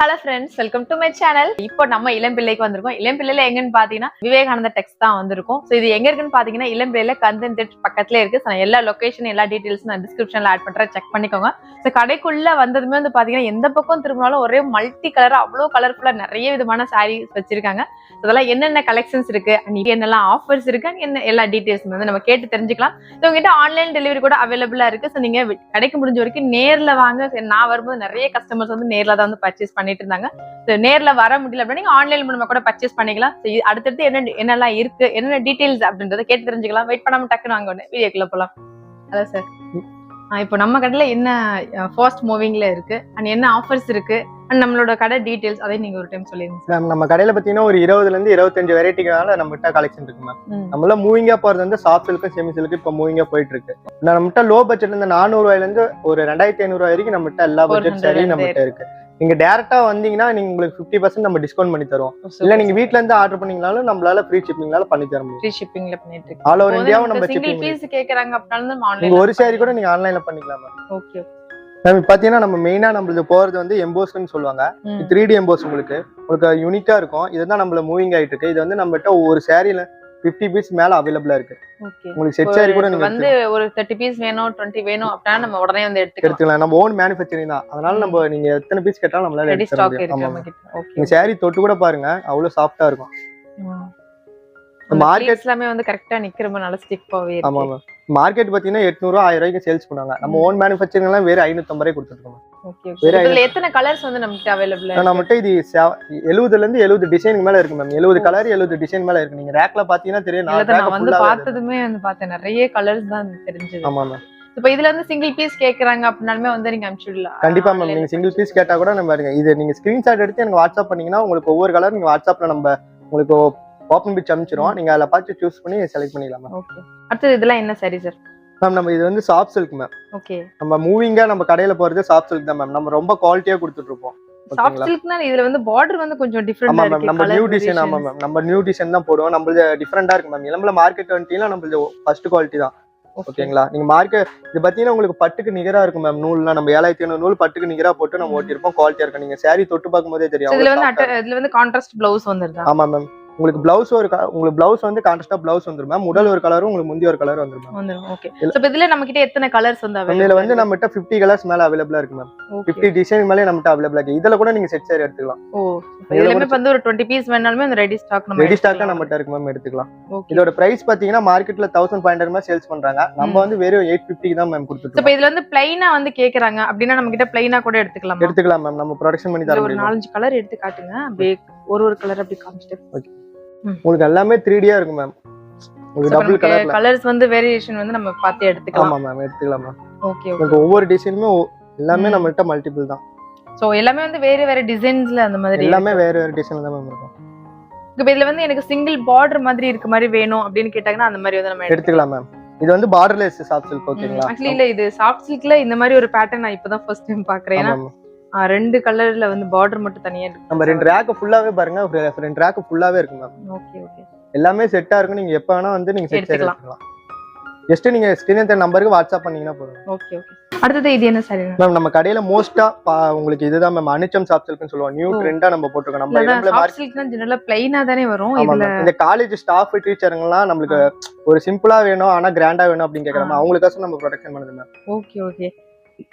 Hello friends welcome to my channel இப்போ நம்ம இளம்பிள்ளைக்கு வந்திருக்கோம். இளம்பிள்ளையில எங்கன்னு பாத்தீங்கன்னா விவேகானந்த டெக்ஸ்ட் தான் வந்திருக்கும். ஸோ இது எங்க இருக்குன்னு பாத்தீங்கன்னா இளம்பிள்ளையில கந்தன் தேட் பக்கத்துல இருக்கு. நான் எல்லா லொகேஷன் எல்லா டீடைல்ஸ் நான் டிஸ்கிரிப்ஷன்ல ஆட் பண்றேன். செக் பண்ணிக்கோங்க. ஸோ கடைக்குள்ள வந்ததுமே வந்து பாத்தீங்கன்னா எந்த பக்கம் திரும்பினாலும் ஒரே மல்டி கலர் அவ்வளோ கலர்ஃபுல்லா நிறைய விதமான சாரீஸ் வச்சிருக்காங்க. அதெல்லாம் என்னென்ன கலெக்ஷன்ஸ் இருக்கு? அண்ட் என்னெல்லாம் ஆஃபர்ஸ் இருக்கு? என்ன எல்லா டீடைல்ஸ் வந்து நம்ம கேட்டு தெரிஞ்சுக்கலாம். ஸோ உங்ககிட்ட ஆன்லைன் டெலிவரி கூட அவைலபிளா இருக்கு. ஸோ நீங்க கடைக்கு முடிஞ்ச வரைக்கும் நேர்ல வாங்க. நான் வரும்போது நிறைய கஸ்டமர்ஸ் வந்து நேர்ல தான் வந்து பர்ச்சேஸ் பண்ணிட்டு இருந்தாங்க. நேர்ல வர முடியல அப்படின்னா நீங்க ஆன்லைன் மூலமா கூட பர்ச்சேஸ் பண்ணிக்கலாம். அடுத்தடுத்து என்ன என்னெல்லாம் இருக்கு என்னென்ன டீடைல்ஸ் அப்படின்றத கேட்டு தெரிஞ்சுக்கலாம். வெயிட் பண்ணாம டக்குன்னு வாங்க உடனே வீடியோக்குள்ள போலாம். அதான் சார் இப்போ நம்ம கடையில என்ன ஃபாஸ்ட் மூவிங்ல இருக்கு அண்ட் என்ன ஆஃபர்ஸ் இருக்கு அண்ட் நம்மளோட கடை டீடைல்ஸ் அதையும் நீங்க ஒரு டைம் சொல்லிருங்க சார் மேம் நம்ம கடையில பாத்தீங்கன்னா ஒரு இருபதுல இருந்து இருபத்தஞ்சு வெரைட்டிக்கான நம்மகிட்ட கலெக்ஷன் இருக்கு மேம் நம்மள மூவிங்கா போறது வந்து சாஃப்ட் சில்க்கு செமி சில்க்கு இப்போ மூவிங்கா போயிட்டு இருக்கு. நம்மகிட்ட லோ பட்ஜெட்ல இருந்து நானூறு ரூபாயில இருந்து ஒரு ரெண்டாயிரத்தி ஐநூறு ரூபாய் வரைக்கும் நம்மகிட்ட எல்லா 400 பட்ஜெட் சரி நம்மகிட்ட இருக்கு. நீங்க டேரக்டா வந்தீங்கன்னா நீங்க உங்களுக்கு ஃபிஃப்டி பர்சன்ட் நம்ம டிஸ்கவுண்ட் பண்ணி தருவோம். இல்ல நீங்க வீட்ல இருந்து ஆர்டர் பண்ணீங்கனாலும் நம்மளால ஃப்ரீ ஷிப்பிங்னால பண்ணி தர முடியும். ஃப்ரீ ஷிப்பிங்ல பண்ணிட்டு ஆல் ஓவர் இந்தியாவும் நம்ம ஷிப்பிங் பீஸ் கேக்குறாங்க அப்படினாலும் நம்ம ஒரு சாரி கூட நீங்க ஆன்லைன்ல பண்ணிக்கலாம் மேம் ஓகே மேம் இப்ப பாத்தீங்கன்னா நம்ம மெயினா நம்மளுக்கு போறது வந்து எம்போஸ்ன்னு சொல்லுவாங்க. த்ரீ டி எம்போஸ் உங்களுக்கு. உங்களுக்கு யூனிக்கா இருக்கும். இதுதான் நம்மள மூவிங் ஆயிட்டு இருக்கு. இது வந்து நம்மகிட்ட ஒரு சாரியில 50 பீஸ் மேல அவைலபிளா இருக்கு. உங்களுக்கு செட் சாரி கூட நீங்க வந்து ஒரு தேர்ட்டி பீஸ் வேணும் டுவெண்ட்டி வேணும் அப்படின்னா நம்ம உடனே வந்து எடுத்துக்கலாம். எடுத்துக்கலாம். நம்ம ஓன் மேனுஃபேக்சரிங் தான். அதனால நம்ம நீங்க எத்தனை பீஸ் கேட்டாலும் நம்மளால ரெடி எடுத்து ஸ்டாக் இருக்கு ஆமா நீங்க சாரி தொட்டு கூட பாருங்க அவ்வளவு சாஃப்டா இருக்கும். மார்க்கெட் market- எல்லாமே வந்து கரெக்டா நிக்கிற மாதிரி நல்ல ஸ்டிப்பாவே ஆமா இருக்கு. மேம் மார்க்கெட் பாத்தீங்கன்னா எட்நூறு ஆயிரம் ரூபாய்க்கு சேல்ஸ் பண்ணுவாங்க நம்ம ஓன் மேனுஃபேக்சரிங் எல்லாம் வேற ஐநூத்தம்பது ரூபாய் கொடுத்துருக்கோம் எத்தனை கலர்ஸ் வந்து நமக்கு அவைலபிள் நம்மகிட்ட இது எழுபதுல இருந்து எழுபது டிசைனுக்கு மேல இருக்கு மேம் எழுபது கலர் எழுபது டிசைன் மேல இருக்கு. நீங்க ரேக்ல பாத்தீங்கன்னா தெரியும். நான் வந்து. பார்த்ததுமே வந்து பார்த்தேன். நிறைய கலர்ஸ் தான் தெரிஞ்சது. ஆமா மேம் இப்போ இதுல வந்து சிங்கிள் பீஸ் கேக்குறாங்க அப்படின்னாலுமே வந்து நீங்க அனுப்பிச்சு விடலாம் கண்டிப்பா மேம் நீங்க சிங்கிள் பீஸ் கேட்டா கூட நம்ம இது நீங்க ஸ்கிரீன்ஷாட் எடுத்து எனக்கு வாட்ஸ்அப் பண்ணீங்கன்னா உங்களுக்கு ஒவ்வொரு கலர் நீங்க வாட்ஸ்அப்ல நம்ம உங்களுக்கு ஓப்பன் பிச் அனுப்பிச்சிரும் நீங்க அதில் பார்த்து சூஸ் பண்ணி செலக்ட் பண்ணிக்கலாம் மேம் ஓகே அடுத்தது இதெல்லாம் என்ன சரி சார் மேம் நம்ம இது வந்து சாஃப்ட் சில்க் மேம் ஓகே நம்ம மூவிங்கா நம்ம கடையில போறது சாஃப்ட் சில்க் தான் மேம் நம்ம ரொம்ப குவாலிட்டியா கொடுத்துட்டு இருப்போம் சாஃப்ட் சில்க்னா இதுல வந்து பார்டர் வந்து கொஞ்சம் டிஃபரெண்டா மேம் இருக்கு. நம்ம நியூ டிசைன் ஆமா. மேம் நம்ம நியூ டிசைன் தான் போடுவோம். நம்மளது டிஃப்ரெண்டா இருக்கு மேம் இளம்பல மார்க்கெட் வந்துட்டீங்கன்னா நம்மளது ஃபர்ஸ்ட் குவாலிட்டி தான். ஓகேங்களா நீங்க மார்க்கெட் இது பாத்தீங்கன்னா உங்களுக்கு பட்டுக்கு நிகரா இருக்கும் மேம் நூல்லாம் நம்ம ஏழாயிரத்தி ஐநூறு நூல் பட்டுக்கு நிகரா போட்டு நம்ம ம். ஓட்டியிருப்போம். குவாலிட்டியா இருக்கும். நீங்க saree தொட்டு பார்க்கும்போதே தெரியும். இதுல வந்து இதுல வந்து கான்ட்ராஸ்ட் பிளவுஸ் வந்துருதா? ஆமா மேம் உங்களுக்கு பிளவுஸ் ஒரு உங்களுக்கு பிளவுஸ் வந்து கான்ட்ராஸ்டா பிளவுஸ் வந்துரும் மேம் உடல் ஒரு கலரும் உங்களுக்கு முந்தி ஒரு கலர் வந்துரும் மேம் ஓகே. சோ இதுல நம்ம கிட்ட எத்தனை கலர்ஸ் வந்து இதுல available வந்து நம்மகிட்ட 50 கலர்ஸ் மேல அவைலபிளா இருக்கு மேம் Okay. 50 டிசைன் மேலே நம்மகிட்ட அவைலபிளா இருக்கு. இதுல கூட நீங்க செட் சாரி எடுத்துக்கலாம். ஓ வந்து ஒரு 20 பீஸ் வேணாலுமே அந்த ரெடி ஸ்டாக் நம்ம ரெடி ஸ்டாக்கா நம்மகிட்ட இருக்கு மேம் எடுத்துக்கலாம். ஓகே இதோட பிரைஸ் பாத்தீங்கன்னா மார்க்கெட்ல தௌசண்ட் ஃபைவ் ஹண்ட்ரட் மாதிரி சேல்ஸ் பண்றாங்க. நம்ம. வந்து வெறும் எயிட் ஃபிஃப்டிக்கு தான் மேம் கொடுத்துட்டு இப்ப இதுல வந்து பிளைனா வந்து கேக்குறாங்க. அப்படின்னா நம்ம கிட்ட பிளைனா கூட எடுத்துக்கலாம் எடுத்துக்கலாம் மேம் நம்ம ப்ரொடக்ஷன் பண்ணி தர ஒரு நாலஞ்சு கலர் எடுத்து காட்டுங்க. அப்படியே ஒரு ஒரு கலர் அப்படி காமிச்சிட்டு. உங்களுக்கு எல்லாமே த்ரீ டியா இருக்கும் மேம் உங்களுக்கு டபுள் கலர்ல கலர்ஸ் வந்து வேரியேஷன் வந்து நம்ம பார்த்து எடுத்துக்கலாம். ஆமா மேம் எடுத்துக்கலாம் மேம் ஓகே ஓகே உங்களுக்கு ஒவ்வொரு டிசைனுமே எல்லாமே ம். நம்மகிட்ட மல்டிபிள் தான். சோ எல்லாமே வந்து வேற வேற டிசைன்ஸ்ல அந்த மாதிரி எல்லாமே வேற வேற டிசைன்ல தான் மேம் இருக்கும். இப்ப இதுல வந்து எனக்கு சிங்கிள் பார்டர் மாதிரி இருக்க மாதிரி வேணும் அப்படின்னு கேட்டாங்கன்னா அந்த மாதிரி வந்து நம்ம எடுத்துக்கலாம். மேம் இது வந்து பார்டர்லெஸ் சாஃப்ட் சில்க் ஓகேங்களா ஆக்சுவலி இல்ல இது சாஃப்ட் சில்க்ல இந்த மாதிரி ஒரு பேட்டர்ன் நான் இப்பதான் ஃபர்ஸ்ட் டைம் பாக்குறேன் ரெண்டு கலர்ல வந்து பார்டர் மட்டும் தனியா இருக்கு. நம்ம ரெண்டு ரேக் ஃபுல்லாவே பாருங்க. ரெண்டு ரேக் ஃபுல்லாவே இருக்கு மேம் ஓகே ஓகே எல்லாமே செட்டா இருக்கும் நீங்க எப்ப வேணா வந்து நீங்க செட் எடுத்துக்கலாம். ஜஸ்ட் நீங்க ஸ்கிரீன் நம்பருக்கு வாட்ஸ்அப் பண்ணீங்கன்னா போதும். ஓகே ஓகே அடுத்தது இது என்ன சாரி மேம் நம்ம கடையில மோஸ்டா உங்களுக்கு இதுதான் மேம் அனிச்சம் சாஃப்ட் சில்க்னு சொல்லுவோம். நியூ. ட்ரெண்டா நம்ம போட்டிருக்கோம். நம்ம இளம்பில சாஃப்ட் சில்க் தான் ஜெனரலா பிளைனா தானே வரும். இதுல. இந்த காலேஜ் ஸ்டாஃப் டீச்சருங்கலாம் நம்மளுக்கு ஒரு சிம்பிளா வேணும் ஆனா கிராண்டா வேணும் அப்படின்னு கேக்குறாங்க. ஆ. அவங்களுக்காச்சும் நம்ம ப்ரொடக்ஷன் பண்ணுது மேம் ஓகே ஓகே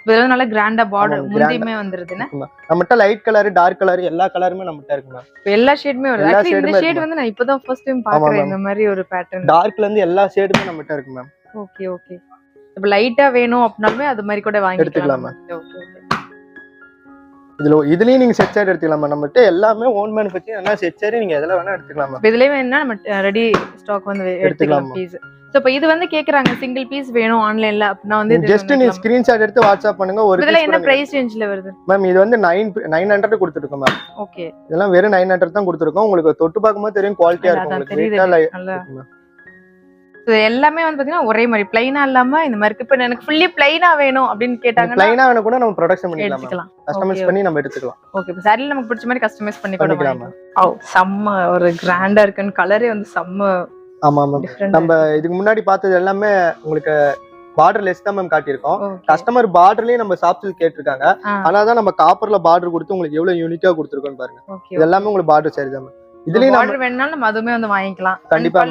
இதுல நல்ல கிராண்டா பார்டர். முந்தியுமே வந்துருதுன்னா நம்மகிட்ட லைட் கலர் டார்க் கலர் எல்லா கலருமே நம்மகிட்ட இருக்கு மேம் எல்லா ஷேடுமே வருது. இந்த ஷேட். வந்து நான் இப்பதான் ஃபர்ஸ்ட் டைம் பாக்குறேன் இந்த மாதிரி ஒரு பேட்டர்ன் டார்க்ல இருந்து எல்லா ஷேடுமே நம்மகிட்ட இருக்கு மேம் ஓகே ஓகே இப்ப லைட்டா வேணும் அப்படின்னாலுமே அது மாதிரி கூட வாங்கிக்கலாம். எடுத்துக்கலாம் ஓகே ஓகே இதுல இதுலயும் நீங்க செட் சாரி எடுத்துக்கலாம். நம்மகிட்ட எல்லாமே ஓன் மேனுஃபேக்சரிங் என்ன செட் சாரி நீங்க எதுல வேணா எடுத்துக்கலாம் இதுலயே வேணா நம்ம ரெடி ஸ்டாக் வந்து எடுத்துக்கலாம் எடுத்துக்கலாமா? பீஸ் சோ இப்ப இது வந்து கேக்குறாங்க சிங்கிள் பீஸ் வேணும் ஆன்லைன்ல அப்படின்னா வந்து ஜஸ்ட் நீங்க ஸ்கிரீன்ஷாட் எடுத்து வாட்ஸ்அப் பண்ணுங்க ஒரு இதெல்லாம் என்ன பிரைஸ் ரேஞ்ச்ல வருது? மேம் இது வந்து நைன் நைன் ஹண்ட்ரட் கொடுத்துருக்கோம் மேம் ஓகே இதெல்லாம் வெறும் நைன் ஹண்ட்ரட் தான் கொடுத்துருக்கோம். உங்களுக்கு தொட்டு பார்க்கும்போது தெரியும் குவாலிட்டியா இருக்கும் உங்களுக்கு. எல்லாமே வந்து பாத்தீங்கன்னா ஒரே மாதிரி பிளைனா இல்லாம இந்த மாதிரி இப்ப எனக்கு ஃபுல்லி பிளைனா வேணும் அப்படின்னு கேட்டாங்கன்னா பிளைனா வேணும் கூட நம்ம ப்ரொடக்ஷன் பண்ணிக்கலாம் எடுத்துக்கலாம். கஸ்டமைஸ் பண்ணி நம்ம எடுத்துக்கலாம். ஓகே இப்போ சாரில நமக்கு பிடிச்ச மாதிரி கஸ்டமைஸ் பண்ணி பண்ணிக்கலாம் ஓ செம்ம ஒரு கிராண்டா இருக்குன்னு கலரே வந்து செம்ம ஆமா மேம் நம்ம இதுக்கு முன்னாடி பார்த்தது எல்லாமே உங்களுக்கு பார்டர் லெஸ் தான் மேம் காட்டியிருக்கோம். கஸ்டமர் பார்டர்லயும் நம்ம சில்க் கேட்டிருக்காங்க. ஆ, அதனால தான் நம்ம காப்பர்ல பார்டர் கொடுத்து உங்களுக்கு எவ்வளவு யூனிக்கா கொடுத்துருக்கோம் பாருங்க. இது எல்லாமே உங்களுக்கு பார்டர் சரி தான் மேம் இதுலயும் border வேணும்னாலும் நம்ம வந்து வாங்கிக்கலாம். கண்டிப்பா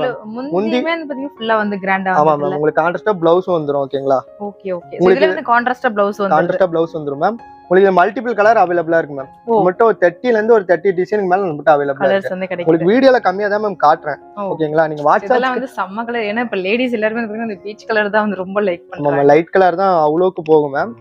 முந்தியுமே பாத்தீங்கன்னா ஃபுல்லா வந்து கிராண்டா ஆமா மேம் உங்களுக்கு கான்ட்ராஸ்டா பிளவுஸ் வந்துரும் ஓகேங்களா ஓகே ஓகே இதுல வந்து கான்ட்ராஸ்டா பிளவுஸ் வந்து கான்ட்ராஸ்டா பிளவுஸ் வந்துரும் மேம் உங்களுக்கு மல்டிபிள் கலர் அவைலபிளா இருக்கு மேம். மட்டும் ஒரு தேர்ட்டில இருந்து ஒரு தேர்ட்டி டிசைனுக்கு மேல நம்மகிட்ட அவைலபிளா இருக்கு. உங்களுக்கு வீடியோல கம்மியா தான் மேம் காட்டுறேன். ஓகேங்களா நீங்க இதெல்லாம் வாட்ஸ்அப் வந்து செம்ம கலர் ஏன்னா இப்ப லேடிஸ் எல்லாருமே இந்த பீச் கலர் தான் வந்து ரொம்ப லைக் பண்றாங்க. லைட் கலர் தான் அவ்வளோக்கு போகும் மேம்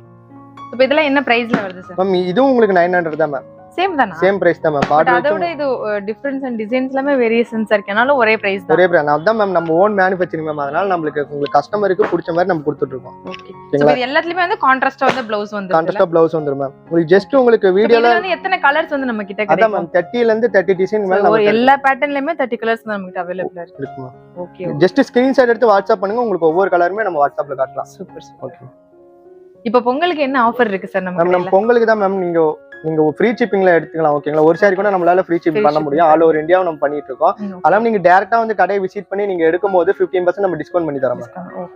இப்ப இதெல்லாம் என்ன பிரைஸ்ல வருது சார் மேம் இதுவும் உங்களுக்கு நைன் ஹண்ட்ரட் தான் மேம் சேம் தானா? சேம் பிரைஸ் தான் மேம் பட் பார்டர் அதை விட இது டிஃபரன்ஸ் அண்ட் டிசைன்ஸ் எல்லாமே வேரியேஷன்ஸ் இருக்கனால ஒரே பிரைஸ் தான். ஒரே பிராண்ட் அதான் மேம் நம்ம ஓன் மேனுஃபேக்சரிங் மேம் அதனால நம்மளுக்கு உங்களுக்கு கஸ்டமருக்கு பிடிச்ச மாதிரி நம்ம கொடுத்துட்டு இருக்கோம் ஓகே இது எல்லாத்துலயுமே வந்து கான்ட்ராஸ்டா வந்து பிளவுஸ் வந்து கான்ட்ராஸ்டா பிளவுஸ் வந்துரும் மேம் உங்களுக்கு ஜஸ்ட் உங்களுக்கு வீடியோல வந்து எத்தனை கலர்ஸ் வந்து நம்ம கிட்ட அதான் மேம் தேர்ட்டில இருந்து தேர்ட்டி டிசைன் மேல எல்லா பேட்டர்ன்லயுமே தேர்ட்டி கலர்ஸ் நம்ம கிட்ட அவைலபிளா இருக்கு. ஓகே ஜஸ்ட் ஸ்கிரீன்ஷாட் எடுத்து வாட்ஸ்அப் பண்ணுங்க. உங்களுக்கு ஒவ்வொரு கலருமே நம்ம வாட்ஸ்அப்ல காட்டலாம். சூப்பர் ஓகே இப்போ பொங்கலுக்கு என்ன ஆஃபர் இருக்கு சார் நம்ம மேம் நம்ம பொங்கலுக்கு தான் மேம் நீங்க நீங்க ஃப்ரீ ஷிப்பிங்ல எடுத்துக்கலாம் ஓகேங்களா ஒரு சாரி கூட நம்மளால ஃப்ரீ ஷிப்பிங் பண்ண. முடியும். ஆல் ஓவர் இந்தியாவும் நம்ம பண்ணிட்டு இருக்கோம் அதனால நீங்க டேரக்டா வந்து கடையை விசிட் பண்ணி நீங்க எடுக்கும் போது ஃபிஃப்டீன் பர்சன்ட் நம்ம டிஸ்கவுண்ட் பண்ணி தரோம்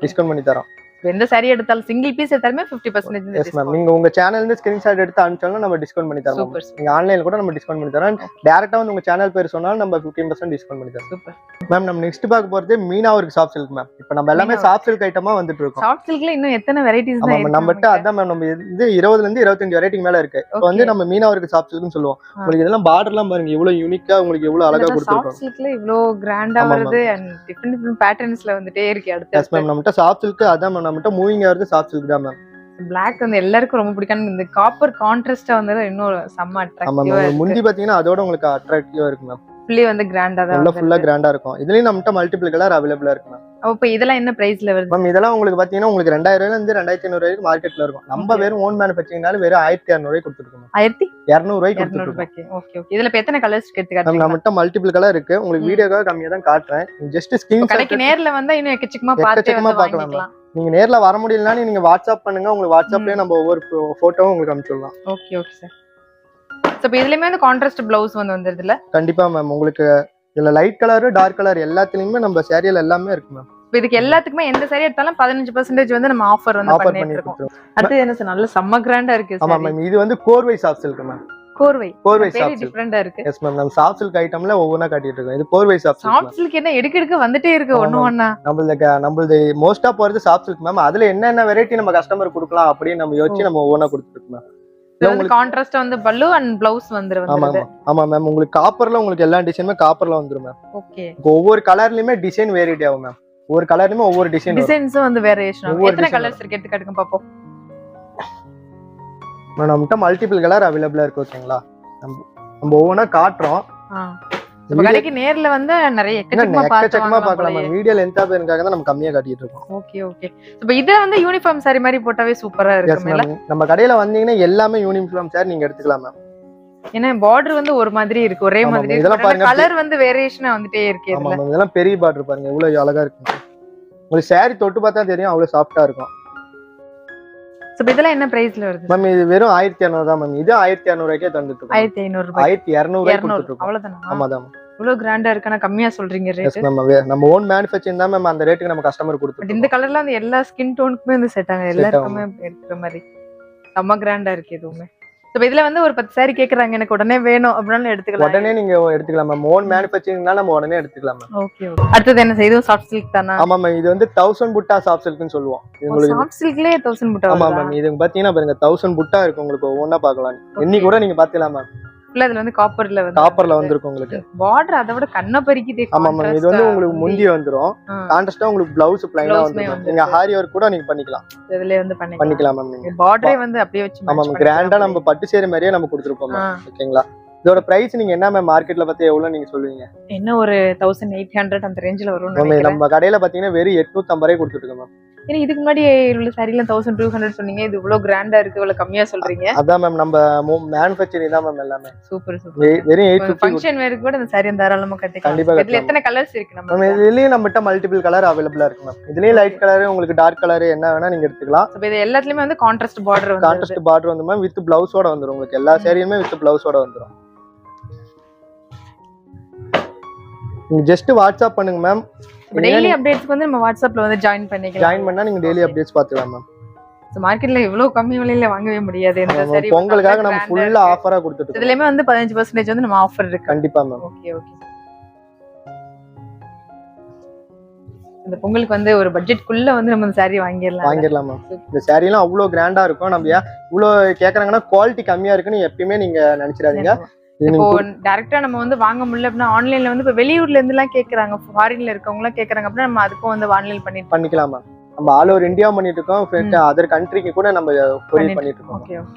டிஸ்கவுண்ட் பண்ணி தரோம். எந்த சாரி எடுத்தாலும் சிங்கிள் பீஸ் எடுத்தாலுமே 50% பர்சன்டேஜ் எஸ் மேம் நீங்க உங்க சேனல்ல இருந்து ஸ்கிரீன்ஷாட் எடுத்து அனுப்பிச்சாலும் நம்ம டிஸ்கவுண்ட் பண்ணி தரோம் நீங்க ஆன்லைன்ல கூட நம்ம டிஸ்கவுண்ட் பண்ணி தரோம் டேரக்டா வந்து உங்க சேனல் பேர் சொன்னாலும் நம்ம ஃபிஃப்டீன் பர்சன்ட் டிஸ்கவுண்ட் பண்ணி தரோம் சூப்பர் மேம் நம்ம நெக்ஸ்ட் பார்க்க போறது meena work soft silk ma'am இப்போ நம்ம எல்லாமே. சாஃப்ட் சில்க் ஐட்டமா வந்துட்டு இருக்கோம். சாஃப்ட் சில்க்ல இன்னும் எத்தனை வெரைட்டிஸ் ஆமா தான் மேம் இருக்கு நம்மகிட்ட அதான் மேம் நம்ம இது இருபதுல இருந்து இருபத்தஞ்சு வெரைட்டிக்கு மேல இருக்கு. இப்போ வந்து நம்ம மீனா ஒர்க் சாஃப்ட் சில்க்னு சொல்லுவோம். உங்களுக்கு இதெல்லாம் பார்டர்லாம் பாருங்க. எவ்வளவு யூனிக்கா உங்களுக்கு எவ்வளவு அழகா கொடுத்துருக்கோம். சாஃப்ட் சில்க்ல இவ்ளோ கிராண்டா வருது? அண்ட் டிஃபரெண்ட் டிஃபரெண்ட் பேட்டர்ன்ஸ்ல வந்துட்டே இருக்கு எஸ் அடுத்து. மேம் நம்மகிட்ட சாஃப்ட் சில்க் அதான் மேம் நம்மகிட்ட மூவிங் ஆகிறது சாஃப்ட் சில்க் தான் மேம் பிளாக் வந்து எல்லாருக்கும் ரொம்ப பிடிக்கும். இந்த காப்பர் கான்ட்ராஸ்டா வந்து இன்னும் செம்ம அட்ராக்டிவா மேம் முந்தி பாத்தீங்கன்னா அதோட உங்களுக்கு அட்ராக்டிவா இருக்கு மேம் ஃபுல்லி வந்து கிராண்டா தான் நல்லா. ஃபுல்லா கிராண்டா இருக்கும். இதுலயும் நம்மகிட்ட மல்டிபிள் கலர் அவைலபிளா இருக்கு மேம் அப்ப இதெல்லாம் என்ன பிரைஸ்ல வருது மேம் இதெல்லாம் உங்களுக்கு பாத்தீங்கன்னா உங்களுக்கு ரெண்டாயிரம் ரூபாயில இருந்து ரெண்டாயிரத்தி ஐநூறு வரைக்கும் மார்க்கெட்ல இருக்கும். நம்ம. வெறும் ஓன் மேனுஃபேக்சரிங்னால வெறும் ஆயிரத்தி இரநூறுவாய்க்கு கொடுத்துருக்கோம் ஆயிரத்தி? இரநூறு ரூபாய்க்கு இருநூறு கொடுத்துருக்கோம். ஓகே ஓகே இதுல எத்தனை கலர்ஸ் காட்டுறீங்க? நம்மகிட்ட மல்டிபிள் கலர் இருக்கு. உங்களுக்கு. வீடியோக்காக கம்மியா தான் காட்டுறேன். ஜஸ்ட் ஸ்கிரீன் கடைக்கு நேர்ல வந்தா இன்னும் எக்கச்சக்கமா பார்த்தே பார்க்கலாம் நீங்க நேர்ல வர முடியலனாலும் நீங்க வாட்ஸ்அப் பண்ணுங்க. உங்களுக்கு வாட்ஸ்அப்லயே நம்ம ஒவ்வொரு போட்டோவும் உங்களுக்கு அனுப்பிச்சுடலாம் ஓகே ஓகே சார் சோ இப்போ இதுலயுமே வந்து கான்ட்ராஸ்ட் பிளவுஸ் வந்து வந்துருதுல கண்டிப்பா மேம் உங்களுக்கு இதுல லைட் கலர் டார்க் கலர் எல்லாத்துலயுமே நம்ம சேரியல் எல்லாமே இருக்கு மேம் இப்போ இதுக்கு எல்லாத்துக்குமே எந்த சாரி எடுத்தாலும் பதினஞ்சு பர்சன்டேஜ் வந்து நம்ம ஆஃபர் வந்து பண்ணிட்டு பண்ணி இருக்கோம். அடுத்து என்ன சார் நல்ல செம்ம கிராண்டா இருக்கு ஆமா. மேம் இது வந்து கோர்வை சாஃப்ட் சில்க் மேம் கோர்வை. கோர்வை சாஃப்ட் டிஃபரெண்டா இருக்கு. எஸ் மேம் நம்ம சாஃப்ட் சில்க் ஐட்டம்ல ஒவ்வொன்றா காட்டிட்டு இருக்கோம். இது கோர்வை சாஃப்ட் சாஃப்ட் சில்க் என்ன எடுக்க எடுக்க வந்துட்டே இருக்கு ஒண்ணு. ஒண்ணா. நம்மளுக்கு நம்மளது மோஸ்டா போறது சாஃப்ட் சில்க் மேம் அதுல என்னென்ன வெரைட்டி நம்ம கஸ்டமர் கொடுக்கலாம் அப்படின்னு நம்ம யோசிச்சு நம்ம ஒவ்வொன்றா கொடுத்துருக்கோம் மேம் கான்ட்ராஸ்டா வந்து பல்லு அண்ட் பிளவுஸ் வந்துரு ஆமா மேம் உங்களுக்கு காப்பர்ல உங்களுக்கு எல்லா டிசைனுமே காப்பர்ல வந்துரும் மேம் ஓகே ஒவ்வொரு கலர்லயுமே டிசைன் வேரியட்டி ஆகும் மேம் ஒவ்வொரு கலர்லயுமே ஒவ்வொரு டிசைன் டிசைன்ஸும் வந்து வேரியேஷன் எத்தனை கலர்ஸ் இருக்கு? எடுத்து காட்டுங்க பாப்போம். நம்மகிட்ட மல்டிபிள் கலர் அவைலபிளா இருக்கு ஓகேங்களா நம்ம நம்ம ஒவ்வொன்றா காட்டுறோம். கடைக்கு நேர்ல வந்து நிறைய எக்கச்சக்கமா பார்க்கலாம் மேம் வீடியோ லென்த்தா போயிருக்காக தான் நம்ம கம்மியா காட்டிட்டு இருக்கோம். ஓகே ஓகே இப்ப இத வந்து யூனிஃபார்ம் சாரி மாதிரி போட்டாவே சூப்பரா இருக்கு நம்ம கடையில வந்தீங்கன்னா எல்லாமே யூனிஃபார்ம் சார் நீங்க எடுத்துக்கலாம் மேம் ஏன்னா பார்டர் வந்து ஒரு மாதிரி இருக்கு ஒரே மாதிரி இதெல்லாம் பாருங்க, கலர் வந்து வேரியேஷனா வந்துட்டே இருக்கு இதெல்லாம் பெரிய பார்டர் பாருங்க. எவ்வளவு அழகா இருக்கு. உங்களுக்கு saree தொட்டு பார்த்தா தெரியும் அவ்வளவு சாஃப்டா இருக்கும். இப்ப இதெல்லாம் என்ன பிரைஸ்ல வருது? மேம் இது வெறும் ஆயிரத்தி இரநூறு தான் மேம் இது ஆயிரத்தி இரநூறுக்கே தந்துட்டு இருக்கோம். ஆயிரத்தி ஐநூறு ரூபாய் ஆயிரத்தி இரநூறு. இருநூறு தான் இவ்வளவு கிராண்டா இருக்குன்னா கம்மியா சொல்றீங்க ரேட் மேம் நம்ம ஓன் மேனுஃபேக்சரிங் தான் மேம் அந்த ரேட்டுக்கு நம்ம கஸ்டமர் கொடுத்துருக்கோம் இந்த கலர்ல அந்த எல்லா ஸ்கின் டோனுக்குமே வந்து செட் ஆகும் எல்லாருக்குமே எடுக்கிற மாதிரி. செம்ம கிராண்டா இருக்கு எதுவுமே. இப்ப இதுல வந்து ஒரு பத்து சாரி கேக்குறாங்க எனக்கு உடனே வேணும் அப்படின்னாலும் எடுத்துக்கலாம். உடனே நீங்க எடுத்துக்கலாம் மேம் ஓன் மேனுஃபேக்சரிங்னா நம்ம உடனே எடுத்துக்கலாம் மேம் ஓகே ஓகே அடுத்தது என்ன இதுவும் சாஃப்ட் சில்க் தானா? ஆமா மேம் இது வந்து தௌசண்ட் புட்டா சாஃப்ட் சில்க்னு சொல்லுவோம். உங்களுக்கு சாஃப்ட் சில்க்லயே தௌசண்ட் முட்டை ஆமா மேம் இது பாத்தீங்கன்னா பாருங்க தௌசண்ட் புட்டா இருக்கு உங்களுக்கு ஒவ்வொன்றா பார்க்கலாம். இன்னைக்கு கூட நீங்க பாத்துக்கலாம் மேம் ஃபுல்லா இதுல வந்து காப்பர்ல வந்து காப்பர்ல வந்திருக்கும் உங்களுக்கு. பார்டர் அதை விட கண்ணை பறிக்குதே ஆமா மேம் இது வந்து உங்களுக்கு முந்தி வந்துரும். கான்ட்ராஸ்டா உங்களுக்கு பிளவுஸ் பிளைனா வந்துரும். வந்துரும். நீங்க ஹாரி ஒர்க் கூட நீங்க பண்ணிக்கலாம். இதுலயே வந்து பண்ணிக்கலாம். மேம் நீங்க. பார்டரே வந்து அப்படியே வச்சு ஆமா கிராண்டா நம்ம பட்டு சேரி மாதிரியே நம்ம கொடுத்துருப்போம் ஓகேங்களா? இதோட பிரைஸ் நீங்க என்ன மேம் மார்க்கெட்ல பத்தி எவ்வளவு நீங்க சொல்லுவீங்க? என்ன ஒரு தௌசண்ட் எயிட் ஹண்ட்ரட் அந்த ரேஞ்சில் நினைக்கிறேன். நம்ம கடையில பாத்தீங்கன்னா வெறும் எட்நூத்தி ஐம்பது ரூபாய் கொடுத்துருக்கோம் மேம் ஏன்னா இதுக்கு முன்னாடி உள்ள சாரிலாம் தௌசண்ட் டூ ஹண்ட்ரட் சொன்னீங்க. இது இவ்வளவு கிராண்டா இருக்கு இவ்வளவு கம்மியா சொல்றீங்க. அதான் மேம் நம்ம மேனுஃபேக்சரிங் தான் மேம் எல்லாமே. Super super. வெறும் எயிட் ஃபங்க்ஷன் வேருக்கு கூட இந்த சாரி தாராளமா கட்டிக்கலாம். கண்டிப்பா இதுல. எத்தனை கலர்ஸ் இருக்கு மேம் நம்ம இதுலயும் நம்மகிட்ட மல்டிபிள் கலர் அவைலபிளா இருக்கு மேம் இதுலயும் லைட் கலர் உங்களுக்கு டார்க் கலர் என்ன வேணா நீங்க எடுத்துக்கலாம். இப்ப இது எல்லாத்துலயுமே வந்து கான்ட்ராஸ்ட் பார்டர் வந்து கான்ட்ராஸ்ட் பார்டர் வந்து மேம் வித் பிளவுஸோட வந்துரும். உங்களுக்கு எல்லா சேரியுமே வித் பிளவுஸோட வந்துரும். ஜஸ்ட் வாட்ஸ்அப் பண்ணுங்க மேம் டெய்லி அப்டேட்ஸ்க்கு வந்து நம்ம வாட்ஸ்அப்ல வந்து ஜாயின் பண்ணிக்கலாம். ஜாயின் பண்ணா நீங்க டெய்லி அப்டேட்ஸ் பாத்துக்கலாம் மேம் மார்க்கெட்ல இவ்வளவு கம்மி விலையில வாங்கவே முடியாது. இந்த சரி பொங்கலுக்காக நம்ம ஃபுல்லா ஆஃபரா கொடுத்துட்டு. இதுலயுமே வந்து பதினஞ்சு பர்சன்டேஜ் வந்து நம்ம ஆஃபர் இருக்கு. கண்டிப்பா மேம் ஓகே ஓகே இந்த பொங்கலுக்கு வந்து ஒரு பட்ஜெட்குள்ள வந்து நம்ம இந்த saree வாங்கிடலாம். வாங்கிடலாம் மேம் இந்த saree எல்லாம் அவ்வளவு கிராண்டா இருக்கும். நம்ம இவ்வளவு கேக்குறாங்கன்னா குவாலிட்டி கம்மியா இருக்குன்னு எப்பயுமே நீங்க நினைச்சிடாதீங்க. இப்போ டைரக்டா நம்ம வந்து வாங்க முடியல அப்படின்னா ஆன்லைன்ல வந்து இப்போ வெளியூர்ல இருந்து எல்லாம் கேக்குறாங்க. ஃபாரின்ல இருக்கவங்க எல்லாம் கேக்குறாங்க அப்படின்னா நம்ம அதுக்கும் வந்து ஆன்லைன் பண்ணிட்டு பண்ணிக்கலாம்? மேம் நம்ம ஆல் ஓவர் இந்தியா பண்ணிட்டு இருக்கோம். அதர் கண்ட்ரிக்கு கூட நம்ம கொரியர் பண்ணிட்டு இருக்கோம்.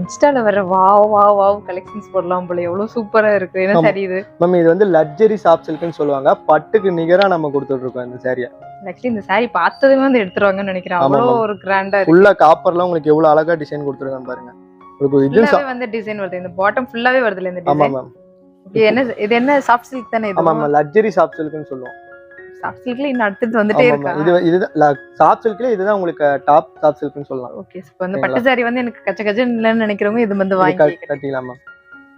இன்ஸ்டால வர வாவ் வாவ் வாவ் கலெக்ஷன்ஸ் போடலாம் போல. எவ்வளவு சூப்பரா இருக்கு. என்ன. சரி இது? மேம் இது வந்து லக்ஸரி சாஃப்ட் சில்க்னு சொல்லுவாங்க. பட்டுக்கு நிகரா நம்ம கொடுத்துட்டு இருக்கோம் இந்த சாரியை ஆக்சுவலி இந்த saree பார்த்ததுமே வந்து எடுத்துருவாங்கன்னு நினைக்கிறேன். ஆமா, அவ்வளோ ஆமா. ஒரு கிராண்டா இருக்கு. ஃபுல்லா காப்பர்லாம் உங்களுக்கு எவ்வளவு அழகா டிசைன் கொடுத்துருக்காங்க பாருங்க. உங்களுக்கு இது வந்து டிசைன் வருது. இந்த பாட்டம் ஃபுல்லாவே வருதுல இந்த ஆமா டிசைன் மேம் இது என்ன இது என்ன சாஃப்ட் சில்க் தானே ஆமா இது? ஆமா லக்ஸரி சாஃப்ட் சில்க்னு சொல்லுவோம். சாஃப்ட் சில்க்ல இன்னும் அடுத்தது வந்துட்டே ஆமா இருக்கா? ஆமா இது இதுதான் சாஃப்ட் சில்க்ல இதுதான் உங்களுக்கு டாப் சாஃப்ட் சில்க்னு சொல்லலாம். ஓகே இப்போ வந்து பட்டு saree வந்து எனக்கு கச்ச கச்சன்னு இல்லைன்னு நினைக்கிறவங்க இது வந்து இது வாங்கி கட்- கட்டிக்கலாம் மேம்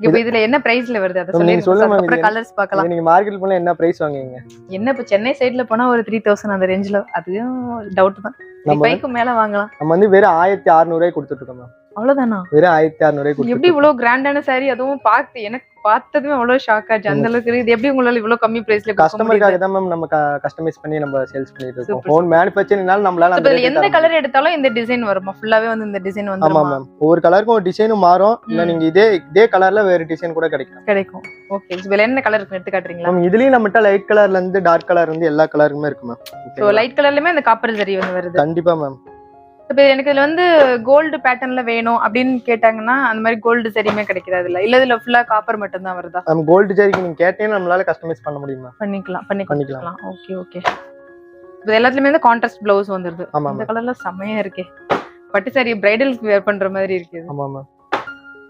இப்போ இதுல என்ன பிரைஸ்ல வருது? அதை சொல்லுங்க. ma'am, அப்புறம் இது கலர்ஸ் பார்க்கலாம். இது நீங்க மார்க்கெட் போனா என்ன பிரைஸ் வாங்குவீங்க? என்ன இப்போ சென்னை சைடுல போனா ஒரு த்ரீ தௌசண்ட் அந்த ரேஞ்சில் அதுவும் டவுட் தான். நம்ம பைக்கு மேல வாங்கலாம். நம்ம வந்து வெறும் ஆயிரத்தி அறுநூறுவாய் கொடுத்துட்டு இருக்கோம் மேம். அவ்வளவுதானா? வெறும் ஆயிரத்தி அறுநூறுவாய் எப்படி இவ்வளவு கிராண்டான saree அதுவும் பார்த்து எனக்கு பார்த்ததுமே அவ்வளவு ஷாக் ஆச்சு. அந்த அளவுக்கு. இது எப்படி உங்களால இவ்வளவு கம்மி பிரைஸ்ல கஸ்டமருக்காக தான் மேம் நம்ம கஸ்டமைஸ் பண்ணி நம்ம சேல்ஸ் பண்ணிட்டு இருக்கோம். ஹோம் மேனுஃபேக்சரிங்னால நம்மளால அந்த எந்த கலர் எடுத்தாலும் இந்த டிசைன் வருமா? ஃபுல்லாவே வந்து இந்த டிசைன் முடியும். ஆமா வந்து மேம் ஒவ்வொரு கலருக்கும் ஒரு டிசைனும் மாறும். இல்ல. நீங்க இதே இதே கலர்ல வேற டிசைன் கூட கிடைக்கும். கிடைக்கும். ஓகே இதுல என்ன கலர் இருக்கு? எடுத்து காட்டுறீங்களா? மேம் இதுலயும் நம்மகிட்ட லைட் கலர்ல இருந்து டார்க் கலர் இருந்து எல்லா கலருக்குமே இருக்கு மேம் ஸோ லைட் கலர்லயுமே அந்த காப்பர் ஜரி வந்து வருது. கண்டிப்பா மேம் இப்போ எனக்கு இதுல வந்து கோல்டு பேட்டர்ன்ல வேணும் அப்படின்னு கேட்டாங்கன்னா அந்த மாதிரி கோல்டு சரியுமே கிடைக்கிறது இல்ல இல்ல இதுல ஃபுல்லா காப்பர் மட்டும் தான் வருதா? நம்ம கோல்டு ஜரிக்கு நீங்க கேட்டீங்கன்னா நம்மளால கஸ்டமைஸ் பண்ண முடியுமா? பண்ணிக்கலாம் பண்ணி பண்ணிக்கலாம். ஓகே ஓகே இது எல்லாத்துலயுமே வந்து கான்ட்ராஸ்ட் பிளவுஸ் வந்துருது. ஆமா இந்த மேம் கலர்ல செமையா இருக்கே. பட்டு சாரி பிரைடல்ஸ்க்கு வேர் பண்ற மாதிரி இருக்கு. ஆமா மேம்